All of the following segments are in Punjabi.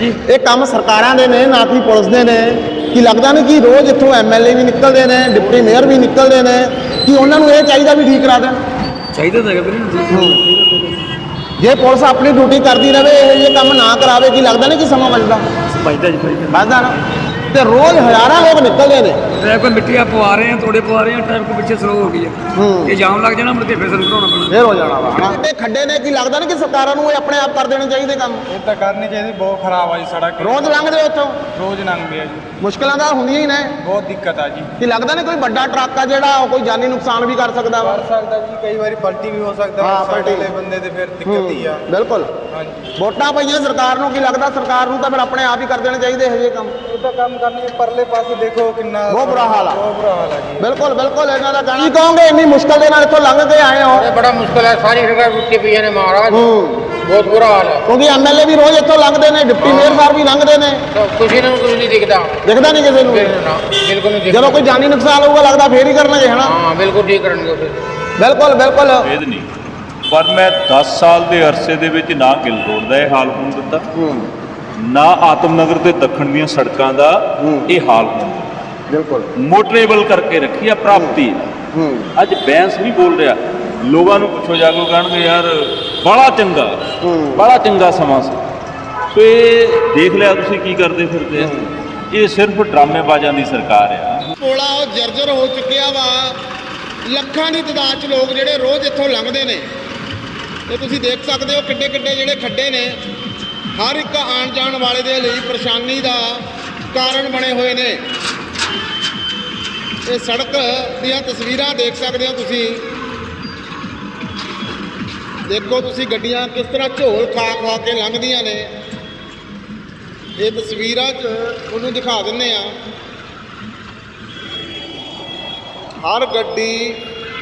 ਜੀ। ਇਹ ਕੰਮ ਸਰਕਾਰਾਂ ਦੇ ਨੇ ਨਾ ਕਿ ਪੁਲਿਸ ਦੇ ਨੇ। ਕਿ ਲੱਗਦਾ ਨਹੀਂ ਕਿ ਰੋਜ਼ ਇੱਥੋਂ ਐਮਐਲਏ ਵੀ ਨਿਕਲਦੇ ਨੇ ਡਿਪਟੀ ਮੇਅਰ ਵੀ ਨਿਕਲਦੇ ਨੇ। ਕਿ ਉਹਨਾਂ ਨੂੰ ਇਹ ਚਾਹੀਦਾ ਵੀ ਠੀਕ ਕਰਾ ਦੇਣ? ਚਾਹੀਦਾ ਤਾਂ ਹੈਗਾ ਵੀਰੇ ਜੇ ਪੁਲਿਸ ਆਪਣੀ ਡਿਊਟੀ ਕਰਦੀ ਰਵੇ ਇਹ ਜਿਹੇ ਕੰਮ ਨਾ ਕਰਾਵੇ ਕਿ ਲੱਗਦਾ ਨਹੀਂ ਕਿ ਸਮਾਂ ਬਚਦਾ? ਫਾਇਦਾ ਜੀ ਬਚਦਾ ਨਾ। ਤੇ ਰੋਜ਼ ਹਜ਼ਾਰਾਂ ਲੋਕ ਨਿਕਲਦੇ ਨੇ। ਟ੍ਰੈਫਿਕ ਮਿੱਟੀਆਂ ਪਵਾ ਰਹੇ ਆ ਥੋੜੇ ਪਵਾ ਰਹੇ ਆ ਟ੍ਰੈਫਿਕ ਪਿੱਛੇ ਸਲੋ ਹੋ ਗਈ ਹੂੰ। ਇਹ ਜਾਮ ਲੱਗ ਜਾਣਾ ਮੁੜ ਕੇ ਫਿਰ ਸਾਨੂੰ ਘਟਾਉਣਾ ਪੈਣਾ। ਫੇਰ ਹੋ ਜਾਣਾ ਵਾ ਹਨਾ? ਤੇ ਖੱਡੇ ਨੇ ਕੀ ਲੱਗਦਾ ਨਹੀਂ ਕਿ ਸਰਕਾਰਾਂ ਨੂੰ ਇਹ ਆਪਣੇ ਆਪ ਕਰ ਦੇਣੇ ਚਾਹੀਦੇ ਕੰਮ? ਇਹ ਤਾਂ ਕਰਨੀ ਚਾਹੀਦੀ ਬਹੁਤ ਖਰਾਬ ਆ ਜੀ ਸੜਕ। ਰੋਜ਼ ਲੰਘਦੇ ਉੱਥੋਂ? ਰੋਜ਼ ਲੰਘਦੇ ਆ ਜੀ। ਮੁਸ਼ਕਲਾਂ ਤਾਂ ਹੁੰਦੀਆਂ ਹੀ ਨੇ। ਬਹੁਤ ਦਿੱਕਤ ਆ ਜੀ। ਕਿ ਲੱਗਦਾ ਨਹੀਂ ਕੋਈ ਵੱਡਾ ਟਰੱਕ ਆ ਜਿਹੜਾ ਉਹ ਕੋਈ ਜਾਨੀ ਨੁਕਸਾਨ ਵੀ ਕਰ ਸਕਦਾ ਵਾ? ਕਰ ਸਕਦਾ ਜੀ ਕਈ ਵਾਰੀ ਪਲਟੀ ਵੀ ਹੋ ਸਕਦਾ ਹਾਂ, ਸਾਈਡ ਪਲਟੀ। ਵਾਲੇ ਬੰਦੇ ਤੇ ਫਿਰ ਦਿੱਕਤ ਹੀ ਆ। ਬਿਲਕੁਲ। ਹਾਂਜੀ। ਵੋਟਾਂ ਪਈਆਂ ਸਰਕਾਰ ਨੂੰ ਕੀ ਲੱਗਦਾ ਸਰਕਾਰ ਨੂੰ ਤਾਂ ਫਿਰ ਆਪਣੇ ਆਪ ਹੀ ਕਰ ਦੇਣੇ ਚਾਹੀਦੇ ਇਹੋ ਜਿਹੇ ਕੰਮ? ਇਹ ਤਾਂ ਕੰਮ ਕਰਨੀ ਪਰਲੇ ਪਾਸੇ ਦੇਖੋ ਕਿੰਨਾ ਬਹੁਤ ਬੁਰਾ ਹਾਲ ਆ। ਬਹੁਤ ਬੁਰਾ ਹਾਲ ਆ ਜੀ। ਬਿਲਕੁਲ ਬਿਲਕੁਲ ਇਹਨਾਂ ਦਾ ਕਹਿਣਾ। ਕੀ ਕਹੋਗੇ ਇੰਨੀ ਮੁਸ਼ਕਲ ਦੇ ਨਾਲ ਇੱਥੋਂ ਲੰਘ ਕੇ ਆਏ ਹੋ? ਇਹ ਬੜਾ ਮੁਸ਼ਕਲ ਹੈ ਸਾਰੀ ਜਗ੍ਹਾ ਰੁੱਟੀ ਪਈਆਂ ਨੇ ਮਹਾਰਾਜ। ਹੂੰ। ਬਹੁਤ ਬੁਰਾ ਹਾਲ ਹੈ। ਕਿਉਂਕਿ ਐਮਐਲਏ ਵੀ ਰੋਜ਼ ਇੱਥੋਂ ਲੰਘਦੇ ਨੇ ਡਿਪਟੀ ਮੇਅਰ ਸਾਹਿਬ ਵੀ ਲੰਘਦੇ ਨੇ। ਤਾਂ ਕਿਸੇ ਨੂੰ ਕੁਝ ਨਹੀਂ ਦਿਖਦਾ? ਦਿਖਦਾ ਨਹੀਂ ਕਿਸੇ ਨੂੰ। ਨਾ ਬਿਲਕੁਲ ਨਹੀਂ ਦਿਖਦਾ। ਜਦੋਂ ਕੋਈ ਜਾਨੀ ਨੁਕਸਾਨ ਹੋਊਗਾ ਲੱਗਦਾ ਫੇਰ ਹੀ ਕਰਨਗੇ ਹਨਾ? ਹਾਂ ਬਿਲਕੁਲ ਠੀਕ ਕਰਨਗੇ ਫਿਰ। ਬਿਲਕੁਲ ਬਿਲਕੁਲ। ਭੇਦ ਨਹੀਂ। ਪਰ ਮੈਂ 10 ਸਾਲ ਦੇ ਅਰਸੇ ਦੇ ਵਿੱਚ ਨਾ ਗਿੱਲ ਰੋਡ ਦਾ ਇਹ ਹਾਲ ਹੋਣ ਦਿੱਤਾ। ਹੂੰ। ਨਾ ਆਤਮਨਗਰ ਤੇ ਦੱਖਣ ਦੀਆਂ ਸੜਕਾਂ ਦਾ ਇਹ ਹਾਲ ਹੋਣ ਦਿੱਤਾ। ਬਿਲਕੁਲ। ਮੋਟਰੇਬਲ ਕਰਕੇ ਰੱਖੀ ਆ ਪ੍ਰਾਪਤੀ। ਹੂੰ। ਅੱਜ ਬੈਂਸ ਨਹੀਂ ਬੋਲ ਰਿਹਾ। ਲੋਕਾਂ ਨੂੰ ਪੁੱਛੋ ਜਾ ਕੇ ਉਹ ਕਹਿਣਗੇ ਯਾਰ ਬੜਾ ਚੰਗਾ ਬੜਾ ਚੰਗਾ ਸਮਾਂ ਸੀ। ਸੋ ਇਹ ਦੇਖ ਲਿਆ ਤੁਸੀਂ ਕੀ ਕਰਦੇ ਫਿਰਦੇ ਆ। ਇਹ ਸਿਰਫ ਡਰਾਮੇਬਾਜ਼ਾਂ ਦੀ ਸਰਕਾਰ ਆ। ਪੋਲਾ ਉਹ ਜਰਜਰ ਹੋ ਚੁੱਕਿਆ ਵਾ। ਲੱਖਾਂ ਦੀ ਤਾਦਾਦ ਚ ਲੋਕ ਜਿਹੜੇ ਰੋਜ਼ ਇੱਥੋਂ ਲੰਘਦੇ ਨੇ। ਤੇ ਤੁਸੀਂ ਦੇਖ ਸਕਦੇ ਹੋ ਕਿੱਡੇ ਕਿੱਡੇ ਜਿਹੜੇ ਖੱਡੇ ਨੇ। ਹਰ ਇੱਕ ਆਉਣ ਜਾਣ ਵਾਲੇ ਦੇ ਲਈ ਪਰੇਸ਼ਾਨੀ ਦਾ ਕਾਰਨ ਬਣੇ ਹੋਏ ਨੇ। ਇਹ ਸੜਕ ਦੀਆਂ ਤਸਵੀਰਾਂ ਦੇਖ ਸਕਦੇ ਹੋ ਤੁਸੀਂ। ਦੇਖੋ ਤੁਸੀਂ ਗੱਡੀਆਂ ਕਿਸ ਤਰ੍ਹਾਂ ਝੋਲ ਖਾ ਖਾ ਕੇ ਲੰਘਦੀਆਂ ਨੇ। ਇਹ ਤਸਵੀਰਾਂ 'ਚ ਤੁਹਾਨੂੰ ਦਿਖਾ ਦਿੰਨੇ ਆ ਹਰ ਗੱਡੀ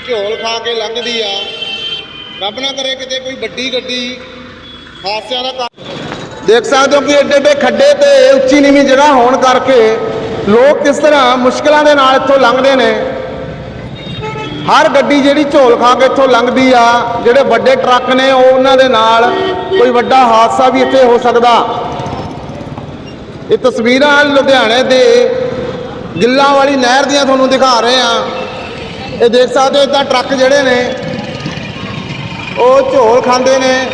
ਝੋਲ ਖਾ ਕੇ ਲੰਘਦੀ ਆ। ਰੱਬ ਨਾ ਕਰੇ ਕਿਤੇ ਕੋਈ ਵੱਡੀ ਗੱਡੀ ਹਾਦਸਿਆਂ ਦਾ ਕਾਰਨ ਦੇਖ ਸਕਦੇ ਹੋ ਕਿ ਏਡੇ ਏਡੇ ਖੱਡੇ ਤੇ ਉੱਚੀ ਨੀਵੀਂ ਜਗ੍ਹਾ ਹੋਣ ਕਰਕੇ ਲੋਕ ਕਿਸ ਤਰ੍ਹਾਂ ਮੁਸ਼ਕਲਾਂ ਦੇ ਨਾਲ ਇੱਥੋਂ ਲੰਘਦੇ ਨੇ। ਹਰ ਗੱਡੀ ਜਿਹੜੀ ਝੋਲ ਖਾ ਕੇ ਇੱਥੋਂ ਲੰਘਦੀ ਆ, ਜਿਹੜੇ ਵੱਡੇ ਟਰੱਕ ਨੇ ਉਹ ਉਹਨਾਂ ਦੇ ਨਾਲ ਕੋਈ ਵੱਡਾ ਹਾਦਸਾ ਵੀ ਇੱਥੇ ਹੋ ਸਕਦਾ। ਇਹ ਤਸਵੀਰਾਂ ਲੁਧਿਆਣੇ ਦੇ ਗਿੱਲਾਂ ਵਾਲੀ ਨਹਿਰ ਦੀਆਂ ਤੁਹਾਨੂੰ ਦਿਖਾ ਰਹੇ ਆ ਇਹ ਦੇਖ ਸਕਦੇ ਹੋ ਇਦਾਂ ਟਰੱਕ ਜਿਹੜੇ ਨੇ, ਉਹ ਝੋਲ ਖਾਂਦੇ ਨੇ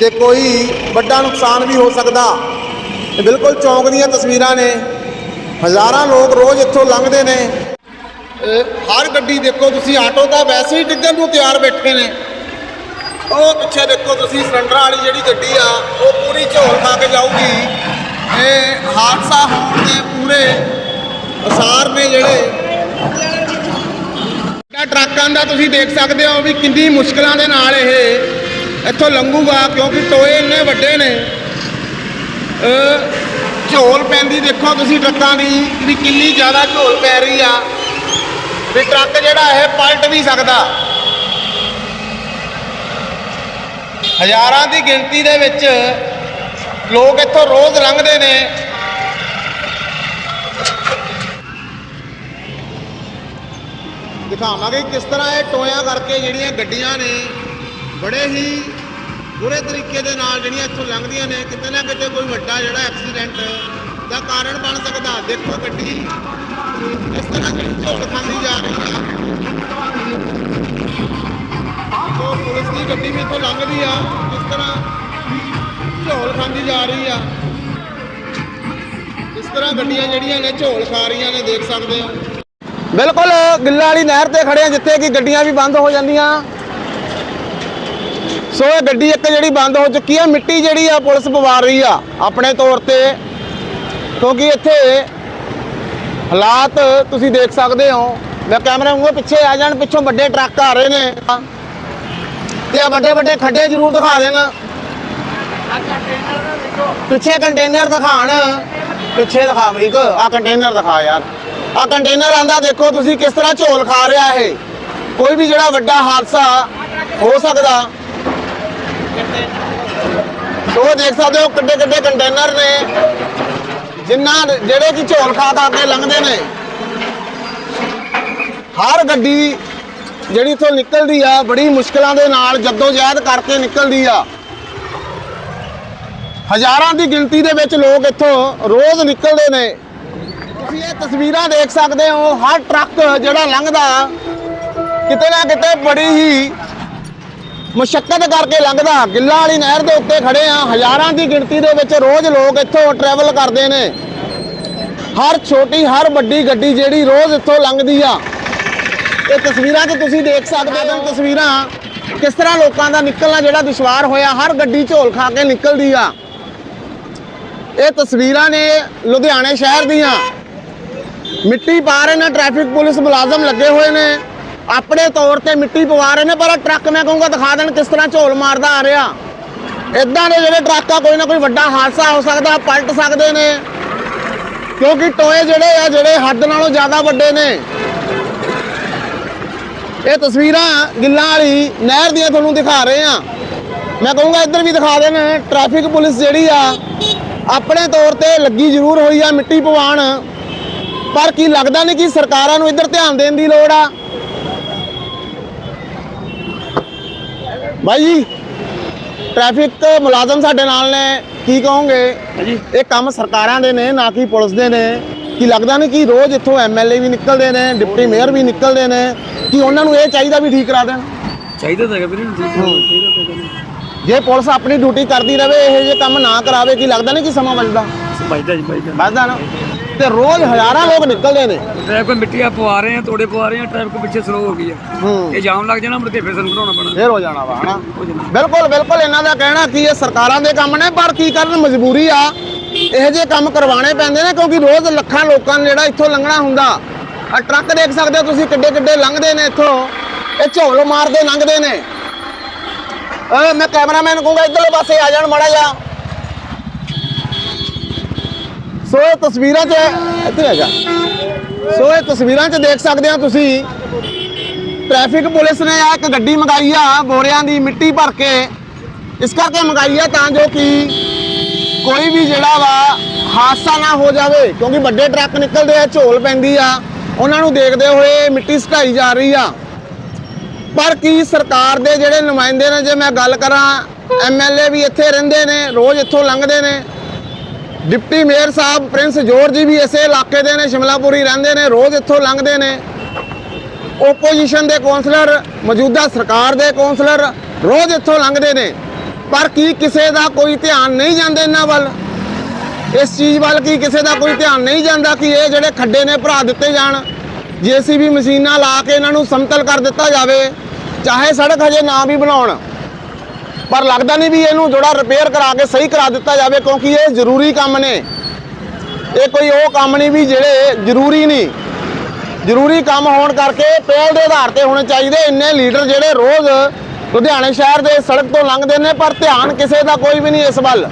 ਤੇ ਕੋਈ ਵੱਡਾ ਨੁਕਸਾਨ ਵੀ ਹੋ ਸਕਦਾ। ਇਹ ਬਿਲਕੁਲ ਚੌਂਕ ਦੀਆਂ ਤਸਵੀਰਾਂ ਨੇ। ਹਜ਼ਾਰਾਂ ਲੋਕ ਰੋਜ਼ ਇੱਥੋਂ ਲੰਘਦੇ ਨੇ। ਹਰ ਗੱਡੀ ਦੇਖੋ ਤੁਸੀਂ, ਆਟੋ ਤਾਂ ਵੈਸੇ ਹੀ ਡਿੱਗਣ ਨੂੰ ਤਿਆਰ ਬੈਠੇ ਨੇ। ਉਹ ਪਿੱਛੇ ਦੇਖੋ ਤੁਸੀਂ, ਸਿਲੰਡਰ ਵਾਲੀ ਜਿਹੜੀ ਗੱਡੀ ਆ, ਉਹ ਪੂਰੀ ਝੋਲ ਖਾ ਕੇ ਜਾਊਗੀ। ਇਹ ਹਾਦਸਾ ਹੋਣ ਦੇ ਪੂਰੇ ਅਸਾਰ ਨੇ ਜਿਹੜੇ। ਟਰੱਕਾਂ ਦਾ ਤੁਸੀਂ ਦੇਖ ਸਕਦੇ ਹੋ ਵੀ ਕਿੰਨੀ ਮੁਸ਼ਕਲਾਂ ਦੇ ਨਾਲ ਇਹ ਇੱਥੋਂ ਲੰਘੂਗਾ, ਕਿਉਂਕਿ ਟੋਏ ਇੰਨੇ ਵੱਡੇ ਨੇ। ਝੋਲ ਪੈਂਦੀ ਦੇਖੋ ਤੁਸੀਂ ਟਰੱਕਾਂ ਦੀ, ਵੀ ਕਿੰਨੀ ਜ਼ਿਆਦਾ ਝੋਲ ਪੈ ਰਹੀ ਆ। ਵੀ ਟਰੱਕ ਜਿਹੜਾ ਇਹ ਪਲਟ ਵੀ ਸਕਦਾ। ਹਜ਼ਾਰਾਂ ਦੀ ਗਿਣਤੀ ਦੇ ਵਿੱਚ ਲੋਕ ਇੱਥੋਂ ਰੋਜ਼ ਲੰਘਦੇ ਨੇ। ਦਿਖਾਵਾਂਗੇ ਕਿਸ ਤਰ੍ਹਾਂ ਇਹ ਟੋਇਆ ਕਰਕੇ ਜਿਹੜੀਆਂ ਗੱਡੀਆਂ ਨੇ, ਬੜੇ ਹੀ ਬੁਰੇ ਤਰੀਕੇ ਦੇ ਨਾਲ ਜਿਹੜੀਆਂ ਇੱਥੋਂ ਲੰਘਦੀਆਂ ਨੇ। ਕਿਤੇ ਨਾ ਕਿਤੇ ਕੋਈ ਵੱਡਾ ਜਿਹੜਾ ਐਕਸੀਡੈਂਟ ਦਾ ਕਾਰਨ ਬਣ ਸਕਦਾ। ਦੇਖੋ ਗੱਡੀ। ਇਸ ਤਰ੍ਹਾਂ ਜਿਹੜੀ ਝੋਲ ਖਾਂਦੀ ਜਾ ਰਹੀ ਆ। ਉਹ ਪੁਲਿਸ ਦੀ ਗੱਡੀ ਵੀ ਇੱਥੋਂ ਲੰਘਦੀ ਆ। ਇਸ ਤਰ੍ਹਾਂ ਝੋਲ ਖਾਂਦੀ ਜਾ ਰਹੀ ਆ। ਇਸ ਤਰ੍ਹਾਂ ਗੱਡੀਆਂ ਜਿਹੜੀਆਂ ਨੇ ਝੋਲ ਖਾ ਰਹੀਆਂ ਨੇ, ਦੇਖ ਸਕਦੇ ਹੋ। ਬਿਲਕੁਲ, ਗਿੱਲਾ ਵਾਲੀ ਨਹਿਰ ਤੇ ਖੜੇ ਆ, ਜਿੱਥੇ ਕਿ ਗੱਡੀਆਂ ਵੀ ਬੰਦ ਹੋ ਜਾਂਦੀਆਂ। ਸੋ ਇਹ ਗੱਡੀ ਇੱਕ ਜਿਹੜੀ ਬੰਦ ਹੋ ਚੁੱਕੀ ਹੈ ਮਿੱਟੀ ਜਿਹੜੀ ਆ, ਪੁਲਿਸ ਪਵਾ ਰਹੀ ਆ। ਆਪਣੇ ਤੌਰ ਤੇ ਕਿਉਂਕਿ ਇੱਥੇ ਹਾਲਾਤ ਤੁਸੀਂ ਦੇਖ ਸਕਦੇ ਹੋ। ਮੈਂ ਕੈਮਰਾ ਨੂੰ ਪਿੱਛੇ ਆ ਜਾਣ, ਪਿੱਛੋਂ ਵੱਡੇ ਟਰੱਕ ਆ ਰਹੇ ਨੇ। ਤੇ ਵੱਡੇ ਵੱਡੇ ਖੱਡੇ ਜ਼ਰੂਰ ਦਿਖਾ ਦੇਣਾ। ਪਿੱਛੇ ਕੰਟੇਨਰ ਦਿਖਾਣ। ਪਿੱਛੇ ਦਿਖਾ ਬਰੀਕ ਆ ਕੰਟੇਨਰ ਦਿਖਾ ਯਾਰ। ਆ ਕੰਟੇਨਰ ਆਂਦਾ ਦੇਖੋ ਤੁਸੀਂ ਕਿਸ ਤਰ੍ਹਾਂ ਝੋਲ ਖਾ ਰਿਹਾ ਇਹ। ਕੋਈ ਵੀ ਜਿਹੜਾ ਵੱਡਾ ਹਾਦਸਾ ਹੋ ਸਕਦਾ। ਉਹ ਦੇਖ ਸਕਦੇ ਹੋ ਕਿੱਡੇ ਕਿੱਡੇ ਕੰਟੇਨਰ ਨੇ। ਜਿੰਨਾ ਜਿਹੜੇ ਕਿ ਝੋਲ ਖਾ ਖਾ ਕੇ ਲੰਘਦੇ ਨੇ, ਹਰ ਗੱਡੀ ਜਿਹੜੀ ਇੱਥੋਂ ਨਿਕਲਦੀ ਆ, ਬੜੀ ਮੁਸ਼ਕਲਾਂ ਦੇ ਨਾਲ ਜਦੋਜਹਿਦ ਕਰਕੇ ਨਿਕਲਦੀ ਆ। ਹਜ਼ਾਰਾਂ ਦੀ ਗਿਣਤੀ ਦੇ ਵਿੱਚ ਲੋਕ ਇੱਥੋਂ ਰੋਜ਼ ਨਿਕਲਦੇ ਨੇ। ਤੁਸੀਂ ਇਹ ਤਸਵੀਰਾਂ ਦੇਖ ਸਕਦੇ ਹੋ, ਹਰ ਟਰੱਕ ਜਿਹੜਾ ਲੰਘਦਾ ਕਿਤੇ ਨਾ ਕਿਤੇ ਬੜੀ ਹੀ ਮੁਸ਼ਕਲ ਕਰਕੇ ਲੰਘਦਾ। ਗਿੱਲਾ ਵਾਲੀ ਨਹਿਰ ਦੇ ਉੱਤੇ ਖੜੇ ਆ। ਹਜ਼ਾਰਾਂ ਦੀ ਗਿਣਤੀ ਦੇ ਵਿੱਚ ਰੋਜ਼ ਲੋਕ ਇੱਥੋਂ ਟਰੈਵਲ ਕਰਦੇ ਨੇ। ਹਰ ਛੋਟੀ, ਹਰ ਵੱਡੀ ਗੱਡੀ ਜਿਹੜੀ ਰੋਜ਼ ਇੱਥੋਂ ਲੰਘਦੀ ਆ। ਇਹ ਤਸਵੀਰਾਂ 'ਚ ਤੁਸੀਂ ਦੇਖ ਸਕਦੇ ਹੋ। ਤਸਵੀਰਾਂ ਕਿਸ ਤਰ੍ਹਾਂ ਲੋਕਾਂ ਦਾ ਨਿਕਲਣਾ, ਜਿਹੜਾ ਦੁਸ਼ਵਾਰ ਹੋਇਆ, ਹਰ ਗੱਡੀ ਝੋਲ ਖਾ ਕੇ ਨਿਕਲਦੀ ਆ। ਇਹ ਤਸਵੀਰਾਂ ਨੇ ਲੁਧਿਆਣੇ ਸ਼ਹਿਰ ਦੀਆਂ। ਮਿੱਟੀ ਪਾ ਰਹੇ ਨੇ ਟ੍ਰੈਫਿਕ ਪੁਲਿਸ ਮੁਲਾਜ਼ਮ ਲੱਗੇ ਹੋਏ ਨੇ। ਆਪਣੇ ਤੌਰ ਤੇ ਮਿੱਟੀ ਪਵਾ ਰਹੇ ਨੇ, ਪਰ ਟਰੱਕ ਮੈਂ ਕਹੂੰਗਾ ਦਿਖਾ ਦੇਣ ਕਿਸ ਤਰ੍ਹਾਂ ਝੋਲ ਮਾਰਦਾ ਆ ਰਿਹਾ। ਇਦਾਂ ਦੇ ਜਿਹੜੇ ਟਰੱਕ ਆ, ਕੋਈ ਨਾ ਕੋਈ ਵੱਡਾ ਹਾਦਸਾ ਹੋ ਸਕਦਾ, ਪਲਟ ਸਕਦੇ ਨੇ। ਕਿਉਂਕਿ ਟੋਏ ਜਿਹੜੇ ਆ, ਜਿਹੜੇ ਹੱਦ ਨਾਲੋਂ ਜ਼ਿਆਦਾ ਵੱਡੇ ਨੇ। ਇਹ ਤਸਵੀਰਾਂ ਗਿੱਲਾਂ ਵਾਲੀ ਨਹਿਰ ਦੀਆਂ ਤੁਹਾਨੂੰ ਦਿਖਾ ਰਹੇ ਆ ਮੈਂ ਕਹੂੰਗਾ ਇੱਧਰ ਵੀ ਦਿਖਾ ਦੇਣ, ਟ੍ਰੈਫਿਕ ਪੁਲਿਸ ਜਿਹੜੀ ਆ, ਆਪਣੇ ਤੌਰ ਤੇ ਲੱਗੀ ਜ਼ਰੂਰ ਹੋਈ ਆ ਮਿੱਟੀ ਪਵਾਉਣ। ਪਰ ਕੀ ਲੱਗਦਾ ਨਹੀਂ ਕਿ ਸਰਕਾਰਾਂ ਨੂੰ ਇੱਧਰ ਧਿਆਨ ਦੇਣ ਦੀ ਲੋੜ ਆ? ਭਾਈ ਜੀ ਟ੍ਰੈਫਿਕ ਮੁਲਾਜ਼ਮ ਸਾਡੇ ਨਾਲ ਨੇ ਕੀ ਕਹੋਗੇ? ਹਾਂਜੀ। ਇਹ ਕੰਮ ਸਰਕਾਰਾਂ ਦੇ ਨੇ ਨਾ ਕਿ ਪੁਲਿਸ ਦੇ ਨੇ। ਕੀ ਲੱਗਦਾ ਨਹੀਂ ਕਿ ਰੋਜ਼ ਇੱਥੋਂ ਐਮਐਲਏ ਵੀ ਨਿਕਲਦੇ ਨੇ ਡਿਪਟੀ ਮੇਅਰ ਵੀ ਨਿਕਲਦੇ ਨੇ ਕਿ ਉਹਨਾਂ ਨੂੰ ਇਹ ਚਾਹੀਦਾ ਵੀ ਠੀਕ ਕਰਾ ਦੇਣ? ਚਾਹੀਦਾ ਤਾਂ ਹੈਗਾ ਵੀਰੇ। ਜੇ ਪੁਲਿਸ ਆਪਣੀ ਡਿਊਟੀ ਕਰਦੀ ਰਵੇ ਇਹ ਜੇ ਕੰਮ ਨਾ ਕਰਾਵੇ ਕੀ ਲੱਗਦਾ ਨਹੀਂ ਕਿ ਸਮਾਂ ਬਚਦਾ? ਬਚਦਾ ਜੀ ਬਚਦਾ। ਬਚਦਾ ਨਾ? ਤੇ ਰੋਜ਼ ਹਜ਼ਾਰਾਂ ਲੋਕ ਨਿਕਲਦੇ ਨੇ। ਟ੍ਰੈਫਿਕ ਮਿੱਟੀਆਂ ਪਵਾ ਰਹੇ ਆ ਤੋੜੇ ਪਵਾ ਰਹੇ ਆ ਟ੍ਰੈਫਿਕ ਪਿੱਛੇ ਸਲੋ ਹੋ ਗਈ ਆ। ਹੂੰ। ਇਹ ਜਾਮ ਲੱਗ ਜਾਣਾ ਮੁੜ ਕੇ ਫਿਰ ਸਾਨੂੰ ਘਟਾਉਣਾ ਪੈਣਾ। ਫੇਰ ਹੋ ਜਾਣਾ ਵਾ ਹਨਾ? ਬਿਲਕੁਲ ਬਿਲਕੁਲ ਇਹਨਾਂ ਦਾ ਕਹਿਣਾ ਕੀ ਇਹ ਸਰਕਾਰਾਂ ਦੇ ਕੰਮ ਨੇ ਪਰ ਕੀ ਕਰਨ ਮਜਬੂਰੀ ਆ। ਇਹੋ ਜਿਹੇ ਕੰਮ ਕਰਵਾਉਣੇ ਪੈਂਦੇ ਨੇ ਕਿਉਂਕਿ ਰੋਜ਼ ਲੱਖਾਂ ਲੋਕਾਂ ਨੇ ਜਿਹੜਾ ਇੱਥੋਂ ਲੰਘਣਾ ਹੁੰਦਾ ਆ ਟਰੱਕ ਦੇਖ ਸਕਦੇ ਹੋ ਤੁਸੀਂ ਕਿੱਡੇ ਕਿੱਡੇ ਲੰਘਦੇ ਨੇ ਇੱਥੋਂ। ਇਹ ਝੋਲ ਮਾਰਦੇ ਲੰਘਦੇ ਨੇ। ਓਏ ਮੈਂ ਕੈਮਰਾਮੈਨ ਕਹੂੰਗਾ ਇੱਧਰਲੇ ਪਾਸੇ ਆ ਜਾਣ ਮਾੜਾ ਜਿਹਾ। ਸੋ ਇਹ ਤਸਵੀਰਾਂ 'ਚ ਇੱਥੇ ਹੈਗਾ ਸੋ ਇਹ ਤਸਵੀਰਾਂ 'ਚ ਦੇਖ ਸਕਦੇ ਹੋ ਤੁਸੀਂ, ਟ੍ਰੈਫਿਕ ਪੁਲਿਸ ਨੇ ਆ ਇੱਕ ਗੱਡੀ ਮੰਗਾਈ ਆ ਬੋਰਿਆਂ ਦੀ, ਮਿੱਟੀ ਭਰ ਕੇ। ਇਸ ਕਰਕੇ ਮੰਗਾਈ ਆ ਤਾਂ ਜੋ ਕਿ ਕੋਈ ਵੀ ਜਿਹੜਾ ਵਾ ਹਾਦਸਾ ਨਾ ਹੋ ਜਾਵੇ, ਕਿਉਂਕਿ ਵੱਡੇ ਟਰੱਕ ਨਿਕਲਦੇ ਆ, ਝੋਲ ਪੈਂਦੀ ਆ। ਉਹਨਾਂ ਨੂੰ ਦੇਖਦੇ ਹੋਏ ਮਿੱਟੀ ਸਟਾਈ ਜਾ ਰਹੀ ਆ। ਪਰ ਕੀ ਸਰਕਾਰ ਦੇ ਜਿਹੜੇ ਨੁਮਾਇੰਦੇ ਨੇ, ਜੇ ਮੈਂ ਗੱਲ ਕਰਾਂ ਐਮਐਲਏ ਵੀ ਇੱਥੇ ਰਹਿੰਦੇ ਨੇ, ਰੋਜ਼ ਇੱਥੋਂ ਲੰਘਦੇ ਨੇ। ਡਿਪਟੀ ਮੇਅਰ ਸਾਹਿਬ ਪ੍ਰਿੰਸ ਜੋਰਜ ਜੀ ਵੀ ਇਸੇ ਇਲਾਕੇ ਦੇ ਨੇ, ਸ਼ਿਮਲਾਪੁਰੀ ਰਹਿੰਦੇ ਨੇ, ਰੋਜ਼ ਇੱਥੋਂ ਲੰਘਦੇ ਨੇ। ਓਪੋਜੀਸ਼ਨ ਦੇ ਕੌਂਸਲਰ ਮੌਜੂਦਾ ਸਰਕਾਰ ਦੇ ਕੌਂਸਲਰ ਰੋਜ਼ ਇੱਥੋਂ ਲੰਘਦੇ ਨੇ। ਪਰ ਕੀ ਕਿਸੇ ਦਾ ਕੋਈ ਧਿਆਨ ਨਹੀਂ ਜਾਂਦਾ ਇਹਨਾਂ ਵੱਲ? ਇਸ ਚੀਜ਼ ਵੱਲ ਕੀ ਕਿਸੇ ਦਾ ਕੋਈ ਧਿਆਨ ਨਹੀਂ ਜਾਂਦਾ ਕਿ ਇਹ ਜਿਹੜੇ ਖੱਡੇ ਨੇ ਭਰਾ ਦਿੱਤੇ ਜਾਣ? ਜੀਸੀਬੀ ਮਸ਼ੀਨਾਂ ਲਾ ਕੇ ਇਹਨਾਂ ਨੂੰ ਸਮਤਲ ਕਰ ਦਿੱਤਾ ਜਾਵੇ, ਚਾਹੇ ਸੜਕ ਹਜੇ ਨਾ ਵੀ ਬਣਾਉਣ। ਪਰ ਲੱਗਦਾ ਨਹੀਂ ਵੀ ਇਹਨੂੰ ਜਿਹੜਾ ਰਿਪੇਅਰ ਕਰਾ ਕੇ ਸਹੀ ਕਰਾ ਦਿੱਤਾ ਜਾਵੇ, ਕਿਉਂਕਿ ਇਹ ਜ਼ਰੂਰੀ ਕੰਮ ਨੇ। ਇਹ ਕੋਈ ਉਹ ਕੰਮ ਨਹੀਂ ਵੀ ਜਿਹੜੇ ਜ਼ਰੂਰੀ ਨਹੀਂ। ਜ਼ਰੂਰੀ ਕੰਮ ਹੋਣ ਕਰਕੇ ਪਹਿਲ ਦੇ ਆਧਾਰ ਤੇ ਹੋਣੇ ਚਾਹੀਦੇ। ਇੰਨੇ ਲੀਡਰ ਜਿਹੜੇ ਰੋਜ਼ ਲੁਧਿਆਣੇ ਸ਼ਹਿਰ ਦੇ ਸੜਕ ਤੋਂ ਲੰਘਦੇ ਨੇ, ਪਰ ਧਿਆਨ ਕਿਸੇ ਦਾ ਕੋਈ ਵੀ ਨਹੀਂ ਇਸ ਵੱਲ।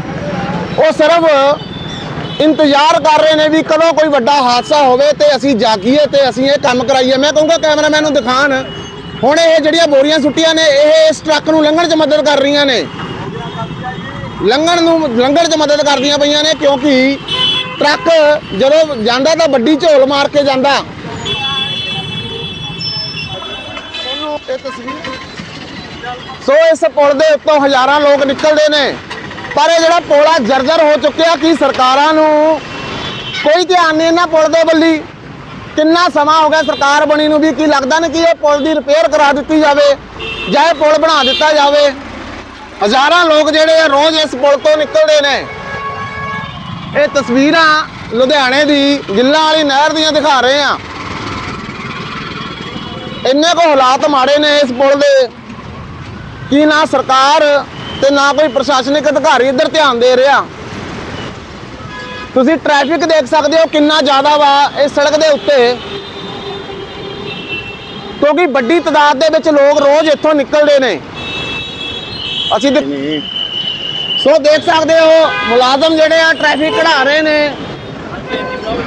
ਉਹ ਸਿਰਫ ਇੰਤਜ਼ਾਰ ਕਰ ਰਹੇ ਨੇ ਵੀ ਕਦੋਂ ਕੋਈ ਵੱਡਾ ਹਾਦਸਾ ਹੋਵੇ ਤੇ ਅਸੀਂ ਜਾਗੀਏ ਤੇ ਅਸੀਂ ਇਹ ਕੰਮ ਕਰਾਈਏ। ਮੈਂ ਕਹੂੰਗਾ ਕੈਮਰਾਮੈਨ ਨੂੰ ਦਿਖਾਣ ਹੁਣ ਇਹ ਜਿਹੜੀਆਂ ਬੋਰੀਆਂ ਸੁੱਟੀਆਂ ਨੇ, ਇਹ ਇਸ ਟਰੱਕ ਨੂੰ ਲੰਘਣ 'ਚ ਮਦਦ ਕਰ ਰਹੀਆਂ ਨੇ। ਲੰਘਣ ਨੂੰ, ਲੰਘਣ 'ਚ ਮਦਦ ਕਰਦੀਆਂ ਪਈਆਂ ਨੇ, ਕਿਉਂਕਿ ਟਰੱਕ ਜਦੋਂ ਜਾਂਦਾ ਤਾਂ ਵੱਡੀ ਝੋਲ ਮਾਰ ਕੇ ਜਾਂਦਾ। ਸੋ ਇਸ ਪੁਲ ਦੇ ਉੱਤੋਂ ਹਜ਼ਾਰਾਂ ਲੋਕ ਨਿਕਲਦੇ ਨੇ, ਪਰ ਇਹ ਜਿਹੜਾ ਪੁਲ ਆ ਜਰਜਰ ਹੋ ਚੁੱਕਿਆ ਕਿ ਸਰਕਾਰਾਂ ਨੂੰ ਕੋਈ ਧਿਆਨ ਨਹੀਂ ਇਹਨਾਂ ਪੁਲ ਦੇ ਵੱਲੀ ਕਿੰਨਾ ਸਮਾਂ ਹੋ ਗਿਆ ਸਰਕਾਰ ਬਣੀ ਨੂੰ ਵੀ, ਕੀ ਲੱਗਦਾ ਨਹੀਂ ਕਿ ਇਹ ਪੁਲ ਦੀ ਰਿਪੇਅਰ ਕਰਾ ਦਿੱਤੀ ਜਾਵੇ, ਜਾਂ ਇਹ ਪੁਲ ਬਣਾ ਦਿੱਤਾ ਜਾਵੇ? ਹਜ਼ਾਰਾਂ ਲੋਕ ਜਿਹੜੇ ਆ ਰੋਜ਼ ਇਸ ਪੁਲ ਤੋਂ ਨਿਕਲਦੇ ਨੇ। ਇਹ ਤਸਵੀਰਾਂ ਲੁਧਿਆਣੇ ਦੀ, ਗਿੱਲਾਂ ਵਾਲੀ ਨਹਿਰ ਦੀਆਂ ਦਿਖਾ ਰਹੇ ਆ ਇੰਨੇ ਕੋ ਹਾਲਾਤ ਮਾੜੇ ਨੇ ਇਸ ਪੁਲ ਦੇ। ਕਿ ਨਾ ਸਰਕਾਰ ਤੇ ਨਾ ਕੋਈ ਪ੍ਰਸ਼ਾਸਨਿਕ ਅਧਿਕਾਰੀ ਇੱਧਰ ਧਿਆਨ ਦੇ ਰਿਹਾ। ਤੁਸੀਂ ਟ੍ਰੈਫਿਕ ਦੇਖ ਸਕਦੇ ਹੋ ਕਿੰਨਾ ਜ਼ਿਆਦਾ ਵਾ ਇਸ ਸੜਕ ਦੇ ਉੱਤੇ। ਕਿਉਂਕਿ ਵੱਡੀ ਤਾਦਾਦ ਦੇ ਵਿੱਚ ਲੋਕ ਰੋਜ਼ ਇੱਥੋਂ ਨਿਕਲਦੇ ਨੇ। ਅਸੀਂ ਸੋ ਦੇਖ ਸਕਦੇ ਹੋ ਮੁਲਾਜ਼ਮ ਜਿਹੜੇ ਆ ਟ੍ਰੈਫਿਕ ਕਢਾ ਰਹੇ ਨੇ।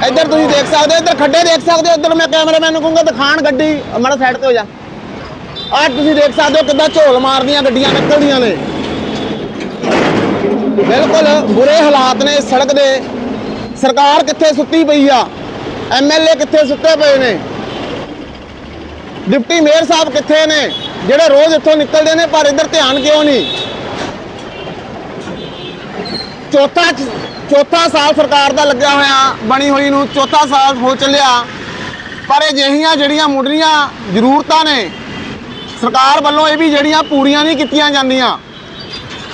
ਇੱਧਰ ਤੁਸੀਂ ਦੇਖ ਸਕਦੇ ਹੋ ਇੱਧਰ ਖੱਡੇ ਦੇਖ ਸਕਦੇ ਹੋ ਇੱਧਰ ਮੈਂ ਕੈਮਰਾਮੈਨ ਨੂੰ ਕਹੂੰਗਾ ਦਿਖਾਣ ਗੱਡੀ ਮਾੜਾ ਸਾਈਡ ਤੇ ਹੋ ਜਾ। ਆਹ ਤੁਸੀਂ ਦੇਖ ਸਕਦੇ ਹੋ ਕਿੱਦਾਂ ਝੋਲ ਮਾਰਦੀਆਂ ਗੱਡੀਆਂ ਨਿਕਲਦੀਆਂ ਨੇ। ਬਿਲਕੁਲ ਬੁਰੇ ਹਾਲਾਤ ਨੇ ਇਸ ਸੜਕ ਦੇ। ਸਰਕਾਰ ਕਿੱਥੇ ਸੁੱਤੀ ਪਈ ਆ? ਐਮਐਲਏ ਕਿੱਥੇ ਸੁੱਤੇ ਪਏ ਨੇ? ਡਿਪਟੀ ਮੇਅਰ ਸਾਹਿਬ ਕਿੱਥੇ ਨੇ? ਜਿਹੜੇ ਰੋਜ਼ ਇੱਥੋਂ ਨਿਕਲਦੇ ਨੇ, ਪਰ ਇੱਧਰ ਧਿਆਨ ਕਿਉਂ ਨਹੀਂ? ਚੌਥਾ ਚੌਥਾ ਸਾਲ ਸਰਕਾਰ ਦਾ ਲੱਗਿਆ ਹੋਇਆ, ਬਣੀ ਹੋਈ ਨੂੰ ਚੌਥਾ ਸਾਲ ਹੋ ਚੱਲਿਆ। ਪਰ ਅਜਿਹੀਆਂ ਜਿਹੜੀਆਂ ਮੁੱਢਲੀਆਂ ਜ਼ਰੂਰਤਾਂ ਨੇ, ਸਰਕਾਰ ਵੱਲੋਂ ਇਹ ਵੀ ਜਿਹੜੀਆਂ ਪੂਰੀਆਂ ਨਹੀਂ ਕੀਤੀਆਂ ਜਾਂਦੀਆਂ।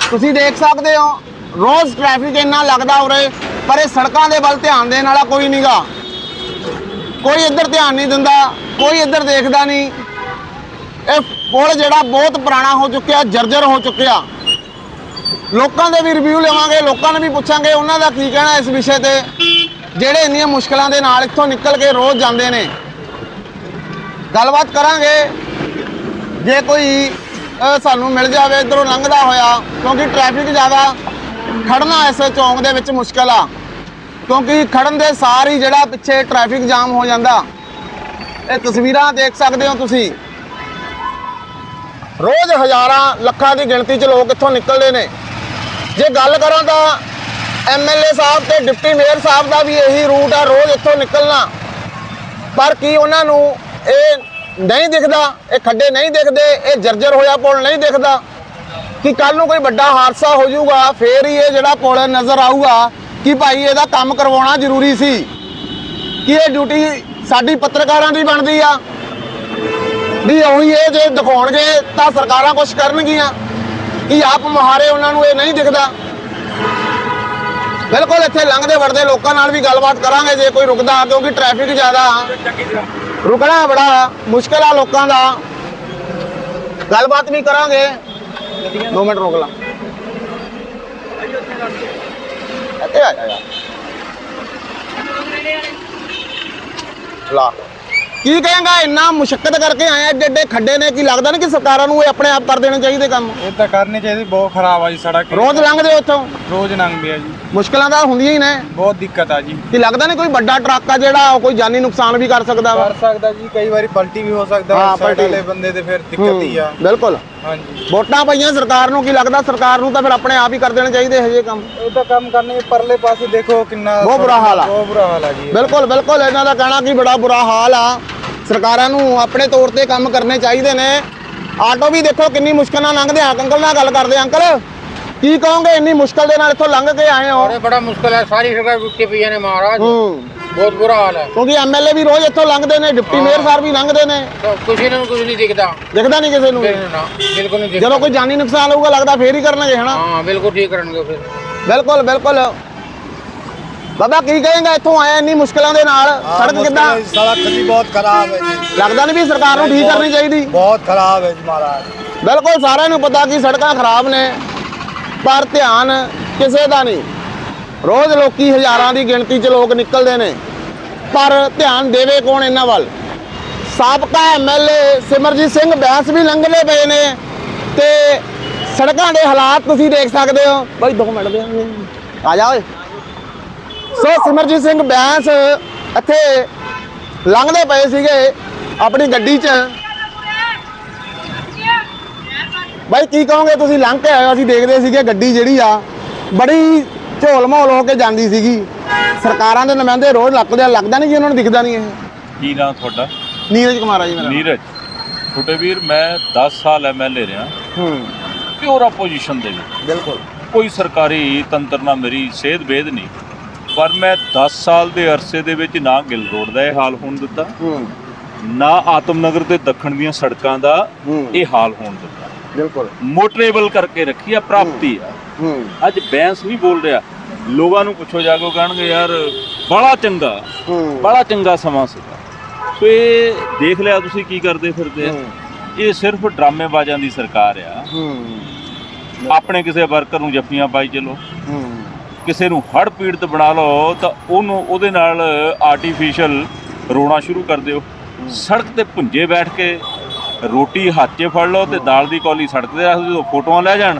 ਤੁਸੀਂ ਦੇਖ ਸਕਦੇ ਹੋ, ਰੋਜ਼ ਟ੍ਰੈਫਿਕ ਇੰਨਾ ਲੱਗਦਾ ਉਰੇ ਪਰ ਇਹ ਸੜਕਾਂ ਦੇ ਵੱਲ ਧਿਆਨ ਦੇਣ ਵਾਲਾ ਕੋਈ ਨਹੀਂਗਾ ਕੋਈ ਇੱਧਰ ਧਿਆਨ ਨਹੀਂ ਦਿੰਦਾ, ਕੋਈ ਇੱਧਰ ਦੇਖਦਾ ਨਹੀਂ। ਇਹ ਪੁਲ ਜਿਹੜਾ ਬਹੁਤ ਪੁਰਾਣਾ ਹੋ ਚੁੱਕਿਆ, ਜਰਜਰ ਹੋ ਚੁੱਕਿਆ। ਲੋਕਾਂ ਦੇ ਵੀ ਰਿਵਿਊ ਲਵਾਂਗੇ, ਲੋਕਾਂ ਨੂੰ ਵੀ ਪੁੱਛਾਂਗੇ, ਉਹਨਾਂ ਦਾ ਕੀ ਕਹਿਣਾ ਇਸ ਵਿਸ਼ੇ ਤੇ? ਜਿਹੜੇ ਇੰਨੀਆਂ ਮੁਸ਼ਕਲਾਂ ਦੇ ਨਾਲ ਇੱਥੋਂ ਨਿਕਲ ਕੇ ਰੋਜ਼ ਜਾਂਦੇ ਨੇ। ਗੱਲਬਾਤ ਕਰਾਂਗੇ। ਜੇ ਕੋਈ ਸਾਨੂੰ ਮਿਲ ਜਾਵੇ, ਇਧਰੋਂ ਲੰਘਦਾ ਹੋਇਆ, ਕਿਉਂਕਿ ਟ੍ਰੈਫਿਕ ਜ਼ਿਆਦਾ ਖੜਨਾ ਇਸ ਚੌਂਕ ਦੇ ਵਿੱਚ ਮੁਸ਼ਕਲ ਆ। ਕਿਉਂਕਿ ਖੜਨ ਦੇ ਸਾਰ ਹੀ ਜਿਹੜਾ ਪਿੱਛੇ ਟ੍ਰੈਫਿਕ ਜਾਮ ਹੋ ਜਾਂਦਾ। ਇਹ ਤਸਵੀਰਾਂ ਦੇਖ ਸਕਦੇ ਹੋ ਤੁਸੀਂ। ਰੋਜ਼ ਹਜ਼ਾਰਾਂ ਲੱਖਾਂ ਦੀ ਗਿਣਤੀ 'ਚ ਲੋਕ ਇੱਥੋਂ ਨਿਕਲਦੇ ਨੇ। ਜੇ ਗੱਲ ਕਰਾਂ ਤਾਂ ਐਮਐਲਏ ਸਾਹਿਬ ਤੇ ਡਿਪਟੀ ਮੇਅਰ ਸਾਹਿਬ ਦਾ ਵੀ ਇਹੀ ਰੂਟ ਆ, ਰੋਜ਼ ਇੱਥੋਂ ਨਿਕਲਣਾ। ਪਰ ਕੀ ਉਹਨਾਂ ਨੂੰ ਇਹ ਨਹੀਂ ਦਿਖਦਾ, ਇਹ ਖੱਡੇ ਨਹੀਂ ਦਿਖਦੇ, ਇਹ ਜਰਜਰ ਹੋਇਆ ਪੁਲ ਨਹੀਂ ਦਿਖਦਾ। ਕਿ ਕੱਲ ਨੂੰ ਕੋਈ ਵੱਡਾ ਹਾਦਸਾ ਹੋ ਜਾਊਗਾ, ਫੇਰ ਹੀ ਇਹ ਜਿਹੜਾ ਪੁਲ ਨਜ਼ਰ ਆਊਗਾ ਕਿ ਭਾਈ ਇਹਦਾ ਕੰਮ ਕਰਵਾਉਣਾ ਜ਼ਰੂਰੀ ਸੀ? ਕਿ ਇਹ ਡਿਊਟੀ ਸਾਡੀ ਪੱਤਰਕਾਰਾਂ ਦੀ ਬਣਦੀ ਆ? ਵੀ ਉਹੀ ਇਹ ਜੇ ਦਿਖਾਉਣਗੇ ਤਾਂ ਸਰਕਾਰਾਂ ਕੁਝ ਕਰਨਗੀਆਂ। ਕਿ ਆਪ ਮੁਹਾਰੇ ਉਹਨਾਂ ਨੂੰ ਇਹ ਨਹੀਂ ਦਿਖਦਾ। ਬਿਲਕੁਲ ਇੱਥੇ ਲੰਘਦੇ ਵੜਦੇ ਲੋਕਾਂ ਨਾਲ ਵੀ ਗੱਲਬਾਤ ਕਰਾਂਗੇ ਜੇ ਕੋਈ ਰੁਕਦਾ, ਕਿਉਂਕਿ ਟ੍ਰੈਫਿਕ ਜ਼ਿਆਦਾ ਰੁਕਣਾ ਬੜਾ ਮੁਸ਼ਕਲ ਆ ਲੋਕਾਂ ਦਾ। ਗੱਲਬਾਤ ਵੀ ਕਰਾਂਗੇ। 2 ਮਿੰਟ ਰੁਕ ਲਾ। ਇੱਥੇ ਆ। ਜਾ ਯਾਰ ਲਾ। ਕੀ ਕਹੇਗਾ ਇੰਨਾ ਮੁਸ਼ਕਲ ਕਰਕੇ ਆਏ ਐਡੇ ਐਡੇ ਖੱਡੇ ਨੇ ਕੀ ਲੱਗਦਾ ਨਹੀਂ ਕਿ ਸਰਕਾਰਾਂ ਨੂੰ ਇਹ ਆਪਣੇ ਆਪ ਕਰ ਦੇਣੇ ਚਾਹੀਦੇ ਕੰਮ? ਇਹ ਤਾਂ ਕਰਨੀ ਚਾਹੀਦੀ ਬਹੁਤ ਖਰਾਬ ਆ ਜੀ ਸੜਕ। ਰੋਜ਼ ਲੰਘਦੇ ਇੱਥੋਂ ਰੋਜ਼ ਲੰਘਦੇ ਆ ਜੀ। ਮੁਸ਼ਕਲਾਂ ਤਾਂ ਹੁੰਦੀਆਂ ਹੀ ਨੇ। ਬਹੁਤ ਦਿੱਕਤ ਆ ਜੀ। ਕਿ ਲੱਗਦਾ ਨਹੀਂ ਕੋਈ ਵੱਡਾ ਟਰੱਕ ਆ ਜਿਹੜਾ ਉਹ ਕੋਈ ਜਾਨੀ ਨੁਕਸਾਨ ਵੀ ਕਰ ਸਕਦਾ ਵਾ? ਕਰ ਸਕਦਾ ਜੀ ਕਈ ਵਾਰੀ ਪਲਟੀ ਵੀ ਹੋ ਸਕਦਾ ਹਾਂ, ਪਲਟੀ। ਵਾਲੇ ਬੰਦੇ ਤੇ ਫਿਰ ਦਿੱਕਤ ਹੀ ਆ। ਬਿਲਕੁਲ। ਹਾਂਜੀ। ਵੋਟਾਂ ਪਈਆਂ ਸਰਕਾਰ ਨੂੰ ਕੀ ਲੱਗਦਾ ਸਰਕਾਰ ਨੂੰ ਤਾਂ ਫਿਰ ਆਪਣੇ ਆਪ ਹੀ ਕਰ ਦੇਣੇ ਚਾਹੀਦੇ ਇਹੋ ਜਿਹੇ ਕੰਮ? ਇਹ ਤਾਂ ਕੰਮ ਕਰਨੇ ਪਰਲੇ ਪਾਸੇ ਦੇਖੋ ਕਿੰਨਾ ਬਹੁਤ ਬੁਰਾ ਹਾਲ ਆ। ਬਹੁਤ ਬੁਰਾ ਹਾਲ ਆ ਜੀ। ਬਿਲਕੁਲ ਬਿਲਕੁਲ ਇਹਨਾਂ ਦਾ ਕਹਿਣਾ ਕਿ ਬੜਾ ਬੁਰਾ ਹਾਲ ਆ। ਸਰਕਾਰਾਂ ਨੂੰ ਆਪਣੇ ਤੌਰ ਤੇ ਕੰਮ ਕਰਨੇ ਚਾਹੀਦੇ ਨੇ। ਆਟੋ ਵੀ ਦੇਖੋ ਕਿੰਨੀ ਮੁਸ਼ਕਲ ਨਾਲ ਲੰਘਦੇ ਆ। ਅੰਕਲ ਨਾਲ ਗੱਲ ਕਰਦੇ ਆ। ਅੰਕਲ। ਕੀ ਕਹੋਗੇ? ਇੰਨੀ ਮੁਸ਼ਕਲ ਦੇ ਨਾਲ ਇੱਥੋਂ ਲੰਘ ਕੇ ਆਏ ਹੋ। ਅਰੇ ਬੜਾ ਮੁਸ਼ਕਲ ਹੈ ਸਾਰੀ ਸੜਕਾਂ ਟੁੱਟੀ ਪਈਆਂ ਨੇ ਮਹਾਰਾਜ। ਹੂੰ। ਬਹੁਤ ਬੁਰਾ ਹਾਲ ਹੈ। ਕਿਉਂਕਿ ਐਮਐਲਏ ਵੀ ਰੋਜ਼ ਇੱਥੋਂ ਲੰਘਦੇ ਨੇ ਡਿਪਟੀ ਮੇਅਰ ਸਾਹਿਬ ਵੀ ਲੰਘਦੇ ਨੇ। ਕਿਸੇ ਨੂੰ ਕੁਝ ਨਹੀਂ ਦਿਖਦਾ। ਦਿਖਦਾ ਨਹੀਂ ਕਿਸੇ ਨੂੰ ਵੀ। ਨਾ ਬਿਲਕੁਲ ਨਹੀਂ ਦਿਖਦਾ। ਜਦੋਂ ਕੋਈ ਜਾਨੀ ਨੁਕਸਾਨ ਹੋਊਗਾ ਲੱਗਦਾ ਫੇਰ ਹੀ ਕਰਨਗੇ ਹਨਾ? ਹਾਂ ਬਿਲਕੁਲ ਠੀਕ ਕਰਨਗੇ ਫਿਰ। ਬਿਲਕੁਲ ਬਿਲਕੁਲ। ਬਾਬਾ ਕੀ ਕਹੇਗਾ ਇੱਥੋਂ ਆਇਆ ਇੰਨੀ ਮੁਸ਼ਕਲਾਂ ਦੇ ਨਾਲ? ਸੜਕ ਕਿੱਦਾਂ? ਸੜਕ ਜੀ ਬਹੁਤ ਖਰਾਬ ਹੈ ਜੀ। ਲੱਗਦਾ ਨਹੀਂ ਵੀ ਸਰਕਾਰ ਨੂੰ ਠੀਕ ਕਰਨੀ ਚਾਹੀਦੀ? ਬਹੁਤ ਖਰਾਬ ਹੈ ਜੀ ਮਹਾਰਾਜ। ਬਿਲਕੁਲ ਸਾਰਿਆਂ ਨੂੰ ਪਤਾ ਕਿ ਸੜਕਾਂ ਖਰਾਬ ਨੇ। ਪਰ ਧਿਆਨ ਕਿਸੇ ਦਾ ਨਹੀਂ। ਰੋਜ਼ ਲੋਕੀ ਹਜ਼ਾਰਾਂ ਦੀ ਗਿਣਤੀ 'ਚ ਲੋਕ ਨਿਕਲਦੇ ਨੇ, ਪਰ ਧਿਆਨ ਦੇਵੇ ਕੌਣ ਇਹਨਾਂ ਵੱਲ? ਸਾਬਕਾ ਐਮਐਲਏ ਸਿਮਰਜੀਤ ਸਿੰਘ ਬੈਂਸ ਵੀ ਲੰਘਦੇ ਪਏ ਨੇ ਤੇ ਸੜਕਾਂ ਦੇ ਹਾਲਾਤ ਤੁਸੀਂ ਦੇਖ ਸਕਦੇ ਹੋ। ਬਾਈ 2 ਮਿੰਟ ਦੇ ਆ ਜਾ ਓਏ। ਸੋ ਸਿਮਰਜੀਤ ਸਿੰਘ ਬੈਂਸ ਇੱਥੇ ਲੰਘਦੇ ਪਏ ਸੀਗੇ ਆਪਣੀ ਗੱਡੀ 'ਚ। ਬਾਈ ਕੀ ਕਹੋਗੇ ਤੁਸੀਂ ਲੰਘ ਕੇ ਆਏ ਹੋ ਅਸੀਂ ਦੇਖਦੇ ਸੀਗੇ ਗੱਡੀ ਜਿਹੜੀ ਆ ਬੜੀ ਝੋਲ ਮੋਲ ਹੋ ਕੇ ਜਾਂਦੀ ਸੀਗੀ। ਸਰਕਾਰਾਂ ਦੇ ਨੁਮਾਇੰਦੇ ਰੋਜ਼ ਲੱਕਦੇ ਆ ਲੱਗਦਾ ਨਹੀਂ ਕਿ ਉਹਨਾਂ ਨੂੰ ਦਿਖਦਾ ਨਹੀਂ ਇਹ। ਕੀ ਨਾਮ ਤੁਹਾਡਾ? ਨੀਰਜ ਕੁਮਾਰ ਆ ਜੀ ਮੇਰਾ। ਨੀਰਜ। ਛੋਟੇ ਵੀਰ ਮੈਂ 10 ਸਾਲ ਐਮਐਲਏ ਰਿਹਾ। ਹੂੰ। ਪਿਓਰ ਆਪੋਜੀਸ਼ਨ ਦੇ ਵਿੱਚ। ਬਿਲਕੁਲ। ਕੋਈ ਸਰਕਾਰੀ ਤੰਤਰ ਨਾਲ ਮੇਰੀ ਸੇਧ ਵੇਦ ਨਹੀਂ। ਪਰ ਮੈਂ 10 ਸਾਲ ਦੇ ਅਰਸੇ ਦੇ ਵਿੱਚ ਨਾ ਗਿੱਲ ਰੋਡ ਦਾ ਇਹ ਹਾਲ ਹੋਣ ਦਿੱਤਾ। ਹੂੰ। ਨਾ ਆਤਮਨਗਰ ਦੇ ਦੱਖਣ ਦੀਆਂ ਸੜਕਾਂ ਦਾ ਹੂੰ। ਇਹ ਹਾਲ ਹੋਣ ਦਿੱਤਾ। ਬਿਲਕੁਲ। ਮੋਟਰੇਬਲ ਕਰਕੇ ਰੱਖੀ ਆ ਪ੍ਰਾਪਤੀ ਆ। ਹੂੰ ਅੱਜ ਬੈਂਸ ਨਹੀਂ ਬੋਲ ਰਿਹਾ ਲੋਕਾਂ ਨੂੰ ਪੁੱਛੋ ਜਾ ਕੇ ਕਹਿਣਗੇ ਯਾਰ ਬੜਾ ਚੰਗਾ ਹੂੰ। ਬੜਾ ਚੰਗਾ ਸਮਾਂ ਸੀਗਾ। ਸੋ ਇਹ ਦੇਖ ਲਿਆ ਤੁਸੀਂ ਕੀ ਕਰਦੇ ਫਿਰਦੇ ਆ। ਇਹ ਸਿਰਫ ਡਰਾਮੇਬਾਜ਼ਾਂ ਦੀ ਸਰਕਾਰ ਆ। ਹੂੰ। ਆਪਣੇ ਕਿਸੇ ਵਰਕਰ ਨੂੰ ਜੱਫੀਆਂ ਪਾਈ ਚਲੋ। ਹੂੰ। ਕਿਸੇ ਨੂੰ ਹੜ ਪੀੜਤ ਬਣਾ ਲਓ ਤਾਂ ਉਹਨੂੰ ਉਹਦੇ ਨਾਲ ਆਰਟੀਫੀਸ਼ੀਅਲ ਰੋਣਾ ਸ਼ੁਰੂ ਕਰ ਦਿਓ। ਸੜਕ ਤੇ ਪੁੰਜੇ ਬੈਠ ਕੇ ਰੋਟੀ ਹੱਥ 'ਚ ਫੜ ਲਓ ਤੇ ਦਾਲ ਦੀ ਕੌਲੀ ਸੜਕ ਤੇ ਰੱਖ ਦਿਓ ਫੋਟੋਆਂ ਲੈ ਜਾਣ।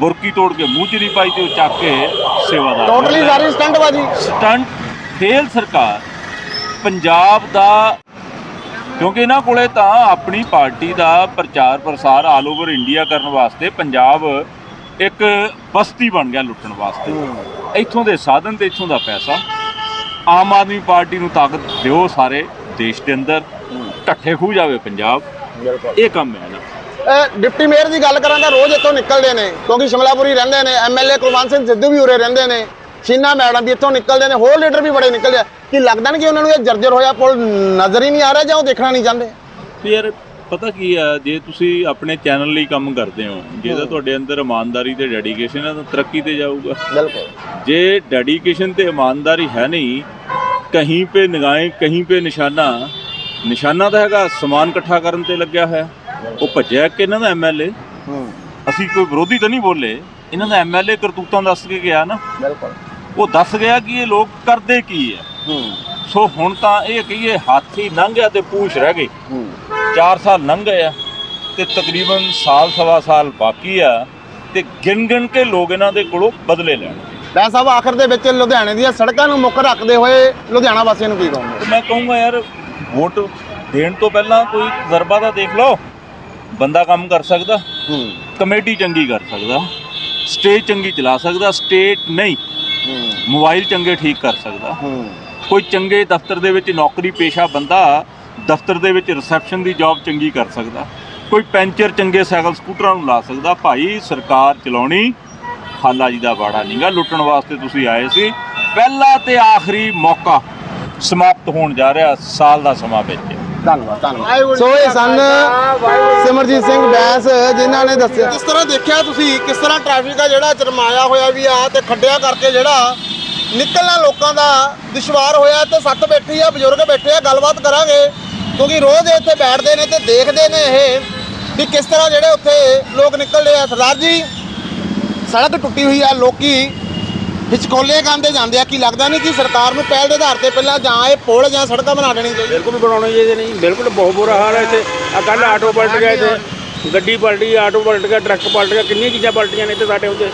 ਬੁਰਕੀ ਤੋੜ ਕੇ ਮੂੰਹ 'ਚ ਨਹੀਂ ਪਾਈ ਤੇ ਉਹ ਚੱਕ ਕੇ ਸੇਵਾਦਾਰ ਟੋਟਲੀ ਸਾਰੀ ਸਟੰਟ ਬਾਜੀ। ਸਟੰਟ ਫੇਲ ਸਰਕਾਰ। ਪੰਜਾਬ ਦਾ ਕਿਉਂਕਿ ਇਹਨਾਂ ਕੋਲੇ ਤਾਂ ਆਪਣੀ ਪਾਰਟੀ ਦਾ ਪ੍ਰਚਾਰ ਪ੍ਰਸਾਰ ਆਲ ਓਵਰ ਇੰਡੀਆ ਕਰਨ ਵਾਸਤੇ ਪੰਜਾਬ ਇੱਕ ਬਸਤੀ ਬਣ ਗਿਆ ਲੁੱਟਣ ਵਾਸਤੇ। ਇੱਥੋਂ ਦੇ ਸਾਧਨ ਤੇ ਇੱਥੋਂ ਦਾ ਪੈਸਾ। ਆਮ ਆਦਮੀ ਪਾਰਟੀ ਨੂੰ ਤਾਕਤ ਦਿਓ ਸਾਰੇ ਦੇਸ਼ ਦੇ ਅੰਦਰ। ਢੱਠੇ ਖੂ ਜਾਵੇ ਪੰਜਾਬ। ਇਹ ਕੰਮ ਹੈ ਨਾ। ਡਿਪਟੀ ਮੇਅਰ ਦੀ ਗੱਲ ਕਰਾਂ ਤਾਂ ਰੋਜ਼ ਇੱਥੋਂ ਨਿਕਲਦੇ ਨੇ ਕਿਉਂਕਿ ਸ਼ਿਮਲਾਪੁਰੀ ਰਹਿੰਦੇ ਨੇ ਐਮਐਲਏ ਕੁਲਵੰਤ ਸਿੰਘ ਸਿੱਧੂ ਵੀ ਉਰੇ ਰਹਿੰਦੇ ਨੇ ਸ਼ੀਨਾ ਮੈਡਮ ਵੀ ਇੱਥੋਂ ਨਿਕਲਦੇ ਨੇ ਹੋਰ ਲੀਡਰ ਵੀ ਬੜੇ ਨਿਕਲਦੇ ਕੀ ਲੱਗਦਾ ਨਹੀਂ ਕਿ ਉਹਨਾਂ ਨੂੰ ਇਹ ਜਰਜਰ ਹੋਇਆ ਪੁਲ ਨਜ਼ਰ ਹੀ ਨਹੀਂ ਆ ਰਿਹਾ ਜਾਂ ਉਹ ਦੇਖਣਾ ਨਹੀਂ ਚਾਹੁੰਦੇ? ਯਾਰ ਪਤਾ ਕੀ ਆ ਜੇ ਤੁਸੀਂ ਆਪਣੇ ਚੈਨਲ ਲਈ ਕੰਮ ਕਰਦੇ ਹੋ ਜੇ ਤਾਂ ਤੁਹਾਡੇ ਅੰਦਰ ਇਮਾਨਦਾਰੀ ਤੇ ਡੈਡੀਕੇਸ਼ਨ ਹੈ ਤਾਂ ਤਰੱਕੀ ਤੇ ਜਾਊਗਾ। ਬਿਲਕੁਲ। ਜੇ ਡੈਡੀਕੇਸ਼ਨ ਤੇ ਇਮਾਨਦਾਰੀ ਹੈ ਨਹੀਂ ਕਹੀਂ ਪੇ ਨਿਗਾहें ਕਹੀਂ ਪੇ ਨਿਸ਼ਾਨਾ ਨਿਸ਼ਾਨਾ ਤਾਂ ਹੈਗਾ ਸਮਾਨ ਇਕੱਠਾ ਕਰਨ ਤੇ ਲੱਗਿਆ ਹੋਇਆ। ਉਹ ਭੱਜਿਆ ਕਿ ਇਹਨਾਂ ਦਾ ਐਮਐਲਏ ਅਸੀਂ ਕੋਈ ਵਿਰੋਧੀ ਤਾਂ ਨਹੀਂ ਬੋਲੇ। ਇਹਨਾਂ ਦਾ ਐਮਐਲਏ ਕਰਤੂਤਾਂ ਦੱਸ ਕੇ ਗਿਆ ਨਾ। ਬਿਲਕੁਲ। ਉਹ ਦੱਸ ਗਿਆ ਕਿ ਇਹ ਲੋਕ ਕਰਦੇ ਕੀ ਹੈ। ਸੋ ਹੁਣ ਤਾਂ ਇਹ ਕਹੀਏ ਹਾਥੀ ਲੰਘ ਗਿਆ ਤੇ ਪੂਛ ਰਹਿ ਗਈ। 4 ਸਾਲ ਲੰਘ ਗਏ ਆ ਤੇ ਤਕਰੀਬਨ ਸਾਲ ਸਵਾ ਸਾਲ ਬਾਕੀ ਆ ਤੇ ਗਿਣ ਗਿਣ ਕੇ ਲੋਕ ਇਹਨਾਂ ਦੇ ਕੋਲੋਂ ਬਦਲੇ ਲੈਣ। ਮੈਂ ਸਾਹਿਬ ਆਖਰ ਦੇ ਵਿੱਚ ਲੁਧਿਆਣੇ ਦੀਆਂ ਸੜਕਾਂ ਨੂੰ ਮੁੱਖ ਰੱਖਦੇ ਹੋਏ ਲੁਧਿਆਣਾ ਵਾਸੀਆਂ ਨੂੰ ਕੀ ਕਹੋਗੇ? ਮੈਂ ਕਹੂੰਗਾ ਯਾਰ ਵੋਟ ਦੇਣ ਤੋਂ ਪਹਿਲਾਂ ਕੋਈ ਤਜਰਬਾ ਤਾਂ ਦੇਖ ਲਓ। ਬੰਦਾ ਕੰਮ ਕਰ ਸਕਦਾ ਕਮੇਟੀ ਚੰਗੀ ਕਰ ਸਕਦਾ ਸਟੇਜ ਚੰਗੀ ਚਲਾ ਸਕਦਾ ਸਟੇਟ ਨਹੀਂ ਮੋਬਾਈਲ ਚੰਗੇ ਠੀਕ ਕਰ ਸਕਦਾ। ਕੋਈ ਚੰਗੇ ਦਫ਼ਤਰ ਦੇ ਵਿੱਚ ਨੌਕਰੀ ਪੇਸ਼ਾ ਬੰਦਾ ਦਫ਼ਤਰ ਦੇ ਵਿੱਚ ਰਿਸੈਪਸ਼ਨ ਦੀ ਜੌਬ ਚੰਗੀ ਕਰ ਸਕਦਾ। ਕੋਈ ਪੈਂਚਰ ਚੰਗੇ ਸਾਈਕਲ ਸਕੂਟਰਾਂ ਨੂੰ ਲਾ ਸਕਦਾ। ਭਾਈ ਸਰਕਾਰ ਚਲਾਉਣੀ ਖਾਲਾ ਜੀ ਦਾ ਬਾੜਾ ਨਹੀਂਗਾ ਲੁੱਟਣ ਵਾਸਤੇ ਤੁਸੀਂ ਆਏ ਸੀ। ਪਹਿਲਾ ਤੇ ਆਖਰੀ ਮੌਕਾ। ਸਮਾਪਤ ਹੋਣ ਜਾ ਰਿਹਾ ਸਾਲ ਦਾ ਸਮਾਂ ਵਿੱਚ। ਧੰਨਵਾਦ ਧੰਨਵਾਦ। ਸੋ ਇਹ ਸਨ ਸਿਮਰਜੀਤ ਸਿੰਘ ਬੈਂਸ ਜਿਨ੍ਹਾਂ ਨੇ ਦੱਸਿਆ। ਕਿਸ ਤਰ੍ਹਾਂ ਦੇਖਿਆ ਤੁਸੀਂ ਕਿਸ ਤਰ੍ਹਾਂ ਟ੍ਰੈਫਿਕ ਆ ਜਿਹੜਾ ਚਰਮਾਇਆ ਹੋਇਆ ਵੀ ਆ ਤੇ ਖੱਡਿਆਂ ਕਰਕੇ ਜਿਹੜਾ ਨਿਕਲਣਾ ਲੋਕਾਂ ਦਾ ਦੁਸ਼ਵਾਰ ਹੋਇਆ ਤੇ ਸੱਤ ਬੈਠੀ ਆ ਬਜ਼ੁਰਗ ਬੈਠੇ ਆ ਗੱਲਬਾਤ ਕਰਾਂਗੇ। ਕਿਉਂਕਿ ਰੋਜ਼ ਇੱਥੇ ਬੈਠਦੇ ਨੇ ਤੇ ਦੇਖਦੇ ਨੇ ਇਹ ਵੀ ਕਿਸ ਤਰ੍ਹਾਂ ਜਿਹੜੇ ਉੱਥੇ ਲੋਕ ਨਿਕਲਦੇ ਆ। ਸਰਦਾਰ ਜੀ ਸੜਕ ਟੁੱਟੀ ਹੋਈ ਆ ਲੋਕੀ ਹਿਚਕੋਲੇ ਗਾਂਦੇ ਜਾਂਦੇ ਆ ਕੀ ਲੱਗਦਾ ਨਹੀਂ ਕਿ ਸਰਕਾਰ ਨੂੰ ਪਹਿਲ ਦੇ ਆਧਾਰ ਤੇ ਪਹਿਲਾਂ ਜਾਂ ਇਹ ਪੁਲ ਜਾਂ ਸੜਕਾਂ ਬਣਾ ਦੇਣੀ ਚਾਹੀਦੀ ਬਿਲਕੁਲ ਬਣਾਉਣੇ ਚਾਹੀਦੇ ਨਹੀਂ। ਬਿਲਕੁਲ ਬਹੁਤ ਬੁਰਾ ਹਾਲ ਹੈ ਇੱਥੇ। ਆ ਕੱਲ ਆਟੋ ਪਲਟ ਗਿਆ ਇੱਥੇ। ਗੱਡੀ ਪਲਟੀ ਆਟੋ ਪਲਟ ਗਿਆ ਟਰੱਕ ਪਲਟ ਗਿਆ। ਕਿੰਨੀਆਂ ਚੀਜ਼ਾਂ ਪਲਟੀਆਂ ਨੇ ਇੱਥੇ ਸਾਡੇ ਉੱਤੇ?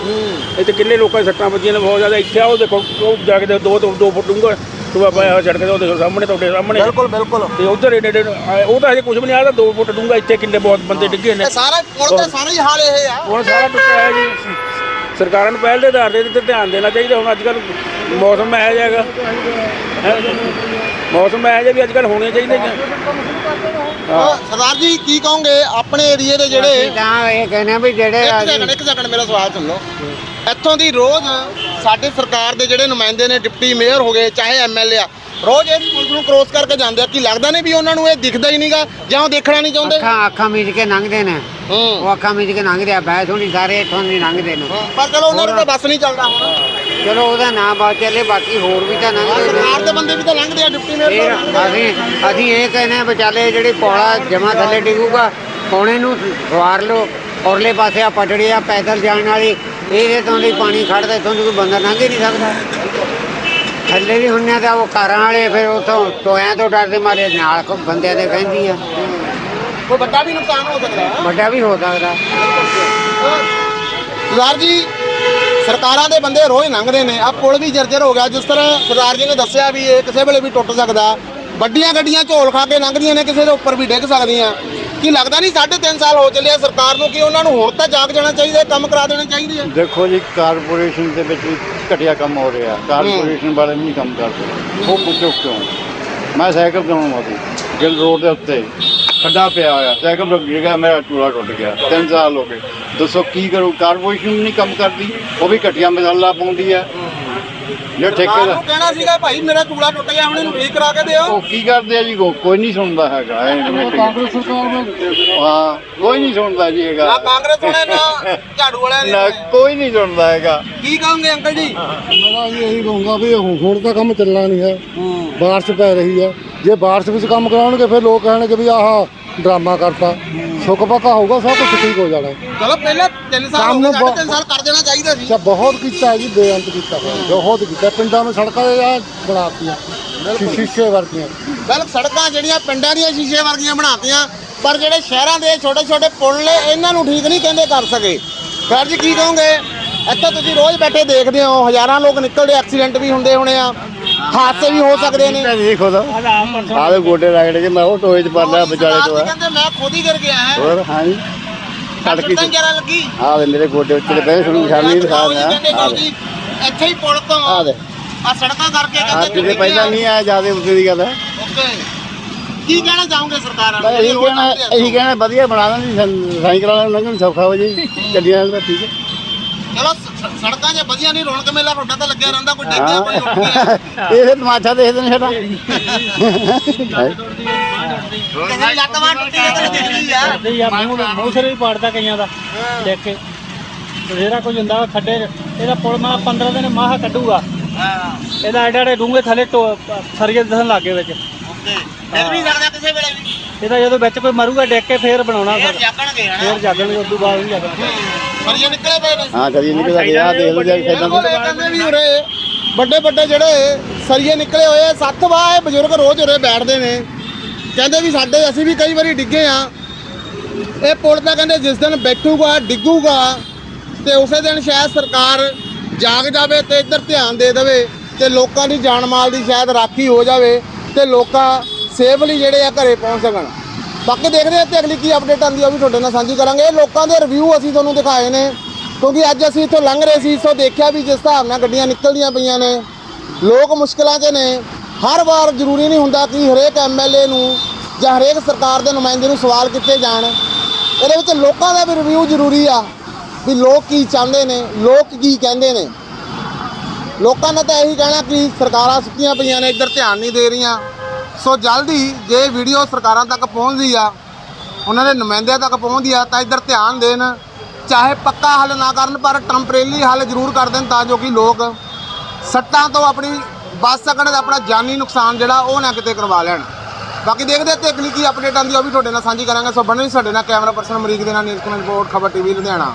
ਇੱਥੇ ਕਿੰਨੇ ਲੋਕਾਂ ਦੀ ਸੱਟਾਂ ਵੱਜੀਆਂ ਨੇ ਬਹੁਤ ਜ਼ਿਆਦਾ। ਇੱਥੇ ਆਓ ਦੇਖੋ ਉਹ ਜਾ ਕੇ ਦੋ ਦੋ ਦੋ ਫੁੱਟ ਡੂੰਘਾ ਟੂਆ ਪਾਇਆ ਹੋਇਆ ਸੜਕ ਤੇ ਉਹ ਦੇਖੋ ਸਾਹਮਣੇ ਤੁਹਾਡੇ ਸਾਹਮਣੇ। ਬਿਲਕੁਲ ਬਿਲਕੁਲ। ਤੇ ਉਧਰ ਏਡੇ ਏਡੇ ਉਹ ਤਾਂ ਹਜੇ ਕੁਝ ਵੀ ਨਹੀਂ ਆਦਾ 2 ਫੁੱਟ ਡੂੰਘਾ ਇੱਥੇ ਕਿੰਨੇ ਬਹੁਤ ਬੰਦੇ ਡਿੱਗੇ ਨੇ। ਸਾਰਾ ਪੁਲ ਤੇ ਸਾਰਾ ਹੀ ਹਾਲ ਇਹ ਆ। ਹੁਣ ਸਾਰਾ ਟੁੱਟਿਆ ਹੈ ਜੀ। ਸਰਕਾਰਾਂ ਨੂੰ ਪਹਿਲ ਦੇ ਆਧਾਰ ਤੇ ਤੇ ਧਿਆਨ ਦੇਣਾ ਚਾਹੀਦਾ। ਹੁਣ ਅੱਜ ਕੱਲ ਮੌਸਮ ਇਹੋ ਜਿਹਾ ਹੈਗਾ। ਹੈਂ। ਮੌਸਮ ਇਹੋ ਜਿਹਾ ਵੀ ਅੱਜ ਕੱਲ ਹੋਣੇ ਚਾਹੀਦੇ ਨੇ ਅਹ ਸਰਦਾਰ ਜੀ ਕੀ ਕਹੋਗੇ ਆਪਣੇ ਏਰੀਏ ਦੇ ਜਿਹੜੇ ਤਾਂ ਇਹ ਕਹਿੰਦੇ ਵੀ ਜਿਹੜੇ ਇੱਕ ਸੈਕਿੰਡ ਇੱਕ ਸੈਕਿੰਡ ਮੇਰਾ ਸਵਾਲ ਸੁਣ ਲਓ। ਇੱਥੋਂ ਦੀ ਰੋਜ਼ ਸਾਡੇ ਸਰਕਾਰ ਦੇ ਜਿਹੜੇ ਨੁਮਾਇੰਦੇ ਨੇ ਡਿਪਟੀ ਮੇਅਰ ਹੋ ਗਏ ਚਾਹੇ ਐਮਐਲਏ ਆ ਰੋਜ਼ ਇਸ ਪੁਲ ਨੂੰ ਕ੍ਰੋਸ ਕਰਕੇ ਜਾਂਦੇ ਆ। ਕੀ ਲੱਗਦਾ ਨਹੀਂ ਵੀ ਉਹਨਾਂ ਨੂੰ ਇਹ ਦਿਖਦਾ ਹੀ ਨਹੀਂਗਾ ਜਾਂ ਉਹ ਦੇਖਣਾ ਨਹੀਂ ਚਾਹੁੰਦੇ? ਅੱਖਾਂ ਅੱਖਾਂ ਮੀਚ ਕੇ ਲੰਘਦੇ ਨੇ। ਹੂੰ। ਉਹ ਅੱਖਾਂ ਮੀਚ ਕੇ ਲੰਘਦੇ ਆ ਬੈਠ ਹੋਣੀ ਸਾਰੇ ਇੱਥੋਂ ਦੀ ਲੰਘਦੇ ਨੇ। ਪਰ ਚਲੋ ਉਹਨਾਂ ਨੂੰ ਤਾਂ ਬੱਸ ਨਹੀਂ ਚੱਲਦਾ ਹੁਣ। ਚਲੋ ਉਹਦਾ ਨਾਂ ਬਾਤ ਚੱਲੇ ਬਾਕੀ ਹੋਰ ਵੀ ਤਾਂ ਲੰਘਦੇ ਸਰਕਾਰ ਨੇ। ਦੇ ਬੰਦੇ ਵੀ ਤਾਂ ਲੰਘਦੇ ਆ ਡਿਪਟੀ ਮੇਅਰ ਤੋਂ ਆ। ਅਸੀਂ ਅਸੀਂ ਇਹ ਕਹਿੰਦੇ ਆ ਵਿਚਾਲੇ ਜਿਹੜੀ ਪੌੜਾ ਜਮਾ ਥੱਲੇ ਡਿੱਗੂਗਾ ਪੌਣੇ ਨੂੰ ਸਵਾਰ ਲਓ। ਔਰਲੇ ਪਾਸੇ ਆ ਪਟੜੀ ਆ ਪੈਦਲ ਜਾਣ ਵਾਲੀ। ਇਹਦੇ ਤੋਂ ਦੀ ਪਾਣੀ ਖੜਦਾ ਇੱਥੋਂ ਦੀ ਕੋਈ ਬੰਦਾ ਲੰਘ ਹੀ ਨਹੀਂ ਸਕਦਾ। ਥੱਲੇ ਵੀ ਹੁੰਨੇ ਤਾਂ ਉਹ ਕਾਰਾਂ ਵਾਲੇ ਫਿਰ ਉਥੋਂ ਟੋਇਆਂ ਤੋਂ ਡਰਦੇ ਮਾਰੇ ਨਾਲ ਕੋ ਬੰਦਿਆਂ ਦੇ ਕਹਿੰਦੀ ਆ। ਕੋਈ ਵੱਡਾ ਵੀ ਨੁਕਸਾਨ ਹੋ ਸਕਦਾ। ਹੈ ਵੱਡਾ ਵੀ ਹੋ ਸਕਦਾ। ਸਰਦਾਰ ਜੀ ਸਰਕਾਰਾਂ ਦੇ ਬੰਦੇ ਰੋਜ਼ ਲੰਘਦੇ ਨੇ। ਆ ਪੁਲ ਵੀ ਜਰਜਰ ਹੋ ਗਿਆ। ਜਿਸ ਤਰ੍ਹਾਂ ਸਰਦਾਰ ਜੀ ਨੇ ਦੱਸਿਆ ਵੀ ਇਹ ਕਿਸੇ ਵੇਲੇ ਵੀ ਟੁੱਟ ਸਕਦਾ। ਵੱਡੀਆਂ ਗੱਡੀਆਂ ਝੋਲ ਖਾ ਕੇ ਲੰਘਦੀਆਂ ਨੇ ਕਿਸੇ ਦੇ ਉੱਪਰ ਵੀ ਡਿੱਗ ਸਕਦੀਆਂ। ਕੀ ਲੱਗਦਾ ਨਹੀਂ 3.5 ਸਾਲ ਹੋ ਚੱਲੇ ਆ ਸਰਕਾਰ ਨੂੰ ਕਿ ਉਹਨਾਂ ਨੂੰ ਹੁਣ ਤਾਂ ਜਾਗ ਜਾਣਾ ਚਾਹੀਦਾ ਕੰਮ ਕਰਾ ਦੇਣੇ ਚਾਹੀਦੇ ਆ? ਦੇਖੋ ਜੀ ਕਾਰਪੋਰੇਸ਼ਨ ਦੇ ਵਿੱਚ ਵੀ ਘਟੀਆ ਕੰਮ ਹੋ ਰਿਹਾ। ਕਾਰਪੋਰੇਸ਼ਨ ਵਾਲੇ ਵੀ ਨਹੀਂ ਕੰਮ ਕਰਦੇ ਉਹ ਪੁੱਛੋ ਕਿਉਂ? ਮੈਂ ਸਾਈਕਲ ਚਲਾਉਣ ਵਾਲੀ ਗਿੱਲ ਰੋਡ ਦੇ ਉੱਤੇ। ਖੱਡਾ ਪਿਆ ਹੋਇਆ ਸਾਈਕਲ ਰੁਕ ਗਿਆ ਮੇਰਾ ਚੂੜਾ ਟੁੱਟ ਗਿਆ। ਤਿੰਨ ਸਾਲ ਹੋ ਗਏ। ਦੱਸੋ ਕੀ ਕਰੂ? ਕਾਰਪੋਰੇਸ਼ਨ ਨਹੀਂ ਕੰਮ ਕਰਦੀ ਉਹ ਵੀ ਘਟੀਆ ਮਸਾਲਾ ਪਾਉਂਦੀ ਹੈ। ਜੇ ਠੇਕੇਦਾਰ ਨੂੰ ਕਹਿਣਾ ਸੀਗਾ ਭਾਈ ਮੇਰਾ ਚੂੜਾ ਟੁੱਟ ਗਿਆ ਹੁਣ ਇਹਨੂੰ ਠੀਕ ਕਰਾ ਕੇ ਦਿਓ। ਉਹ ਕੀ ਕਰਦੇ ਆ ਜੀ? ਕੋ- ਕੋਈ ਨਹੀਂ ਸੁਣਦਾ ਹੈਗਾ ਇਹ ਕਾਂਗਰਸ ਸਰਕਾਰ ਹਾਂ ਕੋਈ ਨਹੀਂ ਸੁਣਦਾ ਜੀ ਨਾ ਹੈਗਾ ਕਾਂਗਰਸ ਵਾਲੇ ਨਾ ਝਾੜੂ ਵਾਲਿਆਂ ਨਾ ਨੇ ਕੋਈ ਨਹੀਂ ਸੁਣਦਾ ਹੈਗਾ। ਕੀ ਕਹੋਗੇ ਅੰਕਲ ਜੀ? ਮੈਂ ਜੀ ਇਹੀ ਕਹੂੰਗਾ ਵੀ ਹੁਣ ਹੁਣ ਤਾਂ ਕੰਮ ਚੱਲਣਾ ਨਹੀਂ ਹੈ। ਬਾਰਿਸ਼ ਪੈ ਰਹੀ ਹੈ। ਜੇ ਬਾਰਿਸ਼ ਵਿੱਚ ਕੰਮ ਕਰਾਉਣਗੇ ਫਿਰ ਲੋਕ ਕਹਿਣਗੇ ਵੀ ਆਹ ਡਰਾਮਾ ਕਰਤਾ। ਸੁੱਕ ਪੱਕਾ ਹੋਊਗਾ ਸਭ ਕੁਝ ਠੀਕ ਹੋ ਜਾਣਾ। ਚਲੋ ਪਹਿਲਾਂ 3 ਸਾਲ ਹੋ ਕੰਮ ਗਏ ਬਹੁਤ- 3 ਸਾਲ ਕਰ ਦੇਣਾ ਚਾਹੀਦਾ ਸੀ। ਤਾਂ ਬਹੁਤ ਕੀਤਾ ਹੈ ਜੀ ਬੇਅੰਤ ਕੀਤਾ ਹੋਇਆ ਬਹੁਤ ਕੀਤਾ। ਪਿੰਡਾਂ ਵਿੱਚ ਸੜਕਾਂ ਇਹ ਬਣਾਤੀਆਂ ਸ਼ੀਸ਼ੇ ਵਰਗੀਆਂ। ਬਿਲਕੁਲ ਸੜਕਾਂ ਜਿਹੜੀਆਂ ਪਿੰਡਾਂ ਦੀਆਂ ਸ਼ੀਸ਼ੇ ਵਰਗੀਆਂ ਬਣਾਤੀਆਂ ਪਰ ਜਿਹੜੇ ਸ਼ਹਿਰਾਂ ਦੇ ਛੋਟੇ ਛੋਟੇ ਪੁਲ ਨੇ ਇਹਨਾਂ ਨੂੰ ਠੀਕ ਨਹੀਂ ਕਹਿੰਦੇ ਕਰ ਸਕੇ। ਜੀ ਕੀ ਕਹੋਗੇ? ਇੱਥੇ ਤੁਸੀਂ ਰੋਜ਼ ਬੈਠੇ ਦੇਖਦੇ ਹੋ ਹਜ਼ਾਰਾਂ ਲੋਕ ਨਿਕਲਦੇ ਐਕਸੀਡੈਂਟ ਵੀ ਹੁੰਦੇ ਹੋਣੇ ਆ। ਹਾਦਸੇ ਵੀ ਹੋ ਸਕਦੇ ਨੇ। ਦੇਖੋ ਤਾਂ ਆਵੇ ਗੋਡੇ ਰਗੜ ਕੇ ਮੈਂ ਉਹ ਟੋਏ ਚ ਪਾ ਲਿਆ ਵਿਚਾਲੇ ਤੋਂ ਜੀ ਕਹਿੰਦੇ ਮੈਂ ਖੁਦ ਹੀ ਗਿਰ ਗਿਆ ਹੈ। ਹੋਰ ਹਾਂ ਜੀ ਤੜਕੀ ਸੱਟਾਂ ਜਰਾ ਲੱਗੀ। ਆਵੇ ਮੇਰੇ ਗੋਡੇ ਉੱਤੇ ਪਏ ਤੁਹਾਨੂੰ ਨਿਸ਼ਾਨੀ ਦਿਖਾ ਰਿਹਾ। ਜੀ, ਇੱਥੇ ਹੀ ਪੁਲ ਤੋਂ। ਆ ਦੇ ਆ ਸੜਕਾਂ ਕਰਕੇ ਆ ਕਹਿੰਦੇ ਕਿਤੇ ਪਹਿਲਾਂ ਨਹੀਂ ਆਇਆ ਜਿਆਦੇ ਉੱਤੇ ਦੀ ਗੱਲ। ਹੈ ਓਕੇ। ਕੀ ਕਹਿਣਾ ਚਾਹੋਗੇ ਸਰਕਾਰਾਂ ਬਈ ਇਹੀ ਕਹਿਣਾ ਇਹੀ ਕਹਿਣਾ ਵਧੀਆ ਬਣਾ ਦੇਣ ਸਾਈਕਲ ਵਾਲਿਆਂ ਨੂੰ ਲੰਘਣ ਸੌਖਾ ਹੋ ਜੀ ਗੱਡੀਆਂ ਦਾ ਠੀਕ ਹੈ। ਸ- ਸੜਕਾਂ 'ਚ ਵਧੀਆ ਨਹੀਂ ਰੌਣਕ ਮੇਲਾ ਤੁਹਾਡਾ ਤਾਂ ਲੱਗਿਆ ਰਹਿੰਦਾ ਕੋਈ ਡੇਗਿਆ ਕੋਈ ਉੱਠ ਗਿਆ ਇਹ ਤਮਾਸ਼ਾ ਦੇਖਦੇ ਨੇ ਸਾਡਾ ਕਿਸੇ ਦੀ ਲੱਤ ਬਾਂਹ ਟੁੱਟੀ ਹੈ ਤਾਂ ਦੇਖਦੀ ਆ। ਨਹੀਂ ਯਾਰ ਮੂੰਹ ਮੂੰਹ ਸਿਰ ਵੀ ਪਾੜਦਾ ਕਈਆਂ ਦਾ ਦੇਖ ਕੇ। ਬਥੇਰਾ ਕੁਝ ਹੁੰਦਾ ਵਾ ਖੱਡੇ 'ਚ। ਇਹਦਾ ਪੁਲ ਮਾ 15 ਦਿਨ ਮਾਹ ਕੱਢੂਗਾ। ਇਹਦਾ ਐਡੇ ਐਡੇ ਡੂੰਘੇ ਥੱਲੇ ਟੋ ਸਰੀਏ ਦਿਸਣ ਲੱਗੇ ਵਿੱਚ। ਓਕੇ। ਫਿਰ ਵੀ ਸਕਦਾ ਕਿਸੇ ਵੇਲੇ ਵੀ? ਇਹਦਾ ਜਦੋਂ ਵਿੱਚ ਕੋਈ ਮਰੂਗਾ ਡੇਕ ਕੇ ਫੇਰ ਬਣਾਉਣਾ ਫੇਰ ਸਰ ਜਾਗਣਗੇ ਹਨਾ? ਫੇਰ ਜਾਗਣਗੇ ਉਦੋਂ ਬਾਅਦ ਨਹੀਂ ਜਾਗਣਾ ਫਰੀਏ ਨਿਕਲੇ ਪਏ ਨੇ। ਹਾਂ ਕਦੀ ਨਿਕਲਦਾ ਗਿਆ ਦੇਖ ਲਓ ਜਾ ਕੇ ਬਿਲਕੁਲ ਇਹ ਕਹਿੰਦੇ ਵੀ ਉਰੇ ਵੱਡੇ ਵੱਡੇ ਜਿਹੜੇ ਸਰੀਏ ਨਿਕਲੇ ਹੋਏ ਆ, ਸੱਤ ਵਾਹ ਇਹ ਬਜ਼ੁਰਗ ਰੋਜ਼ ਉਰੇ ਬੈਠਦੇ ਨੇ। ਕਹਿੰਦੇ ਵੀ ਸਾਡੇ ਅਸੀਂ ਵੀ ਕਈ ਵਾਰੀ ਡਿੱਗੇ ਆ। ਇਹ ਪੁਲ ਤਾਂ ਕਹਿੰਦੇ ਜਿਸ ਦਿਨ ਬੈਠੂਗਾ ਡਿੱਗੂਗਾ ਤੇ ਉਸੇ ਦਿਨ ਸ਼ਾਇਦ ਸਰਕਾਰ ਜਾਗ ਜਾਵੇ ਤੇ ਇੱਧਰ ਧਿਆਨ ਦੇ ਦੇਵੇ ਤੇ ਲੋਕਾਂ ਦੀ ਜਾਨ ਮਾਲ ਦੀ ਸ਼ਾਇਦ ਰਾਖੀ ਹੋ ਜਾਵੇ ਤੇ ਲੋਕਾਂ ਸੇਫਲੀ ਜਿਹੜੇ ਆ ਘਰੇ ਪਹੁੰਚ ਸਕਣ। ਬਾਕੀ ਦੇਖਦੇ ਹਾਂ ਤੇ ਅਗਲੀ ਕੀ ਅਪਡੇਟ ਆਉਂਦੀ ਆ, ਉਹ ਵੀ ਤੁਹਾਡੇ ਨਾਲ ਸਾਂਝੀ ਕਰਾਂਗੇ। ਇਹ ਲੋਕਾਂ ਦੇ ਰਿਵਿਊ ਅਸੀਂ ਤੁਹਾਨੂੰ ਦਿਖਾਏ ਨੇ, ਕਿਉਂਕਿ ਅੱਜ ਅਸੀਂ ਇੱਥੋਂ ਲੰਘ ਰਹੇ ਸੀ ਸੋ ਦੇਖਿਆ ਵੀ ਜਿਸ ਹਿਸਾਬ ਨਾਲ ਗੱਡੀਆਂ ਨਿਕਲਦੀਆਂ ਪਈਆਂ ਨੇ, ਲੋਕ ਮੁਸ਼ਕਲਾਂ 'ਚ ਨੇ। ਹਰ ਵਾਰ ਜ਼ਰੂਰੀ ਨਹੀਂ ਹੁੰਦਾ ਕਿ ਹਰੇਕ ਐਮਐਲਏ ਨੂੰ ਜਾਂ ਹਰੇਕ ਸਰਕਾਰ ਦੇ ਨੁਮਾਇੰਦੇ ਨੂੰ ਸਵਾਲ ਕੀਤੇ ਜਾਣ। ਇਹਦੇ ਵਿੱਚ ਲੋਕਾਂ ਦਾ ਵੀ ਰਿਵਿਊ ਜ਼ਰੂਰੀ ਆ, ਵੀ ਲੋਕ ਕੀ ਚਾਹੁੰਦੇ ਨੇ, ਲੋਕ ਕੀ ਕਹਿੰਦੇ ਨੇ। ਲੋਕਾਂ ਨੇ ਤਾਂ ਇਹੀ ਕਹਿਣਾ ਕਿ ਸਰਕਾਰਾਂ ਸੁੱਤੀਆਂ ਪਈਆਂ ਨੇ, ਇੱਧਰ ਧਿਆਨ ਨਹੀਂ ਦੇ ਰਹੀਆਂ। ਸੋ ਜਲਦੀ ਜੇ ਵੀਡੀਓ ਸਰਕਾਰਾਂ ਤੱਕ ਪਹੁੰਚਦੀ ਆ, ਉਹਨਾਂ ਦੇ ਨੁਮਾਇੰਦਿਆਂ ਤੱਕ ਪਹੁੰਚਦੀ ਆ, ਤਾਂ ਇੱਧਰ ਧਿਆਨ ਦੇਣ। ਚਾਹੇ ਪੱਕਾ ਹੱਲ ਨਾ ਕਰਨ, ਪਰ ਟੈਂਪਰੇਰੀ ਹੱਲ ਜ਼ਰੂਰ ਕਰ ਦੇਣ ਤਾਂ ਜੋ ਕਿ ਲੋਕ ਸੱਟਾਂ ਤੋਂ ਆਪਣੀ ਬਚ ਸਕਣ ਤੇ ਆਪਣਾ ਜਾਨੀ ਨੁਕਸਾਨ ਜਿਹੜਾ ਉਹ ਨਾ ਕਿਤੇ ਕਰਵਾ ਲੈਣ। ਬਾਕੀ ਦੇਖਦੇ ਹਾਂ ਤੇ ਅਗਲੀ ਕੀ ਅਪਡੇਟ ਆਉਂਦੀ ਆ, ਉਹ ਵੀ ਤੁਹਾਡੇ ਨਾਲ ਸਾਂਝੀ ਕਰਾਂਗੇ। ਸੋ ਬਣੇ ਸਾਡੇ ਨਾਲ, ਕੈਮਰਾ ਪਰਸਨ ਅਮਰੀਕ ਦੇ ਨਾਲ, ਨੀਰਜ ਰਿਪੋਰਟ, ਖਬਰ ਟੀਵੀ, ਲੁਧਿਆਣਾ।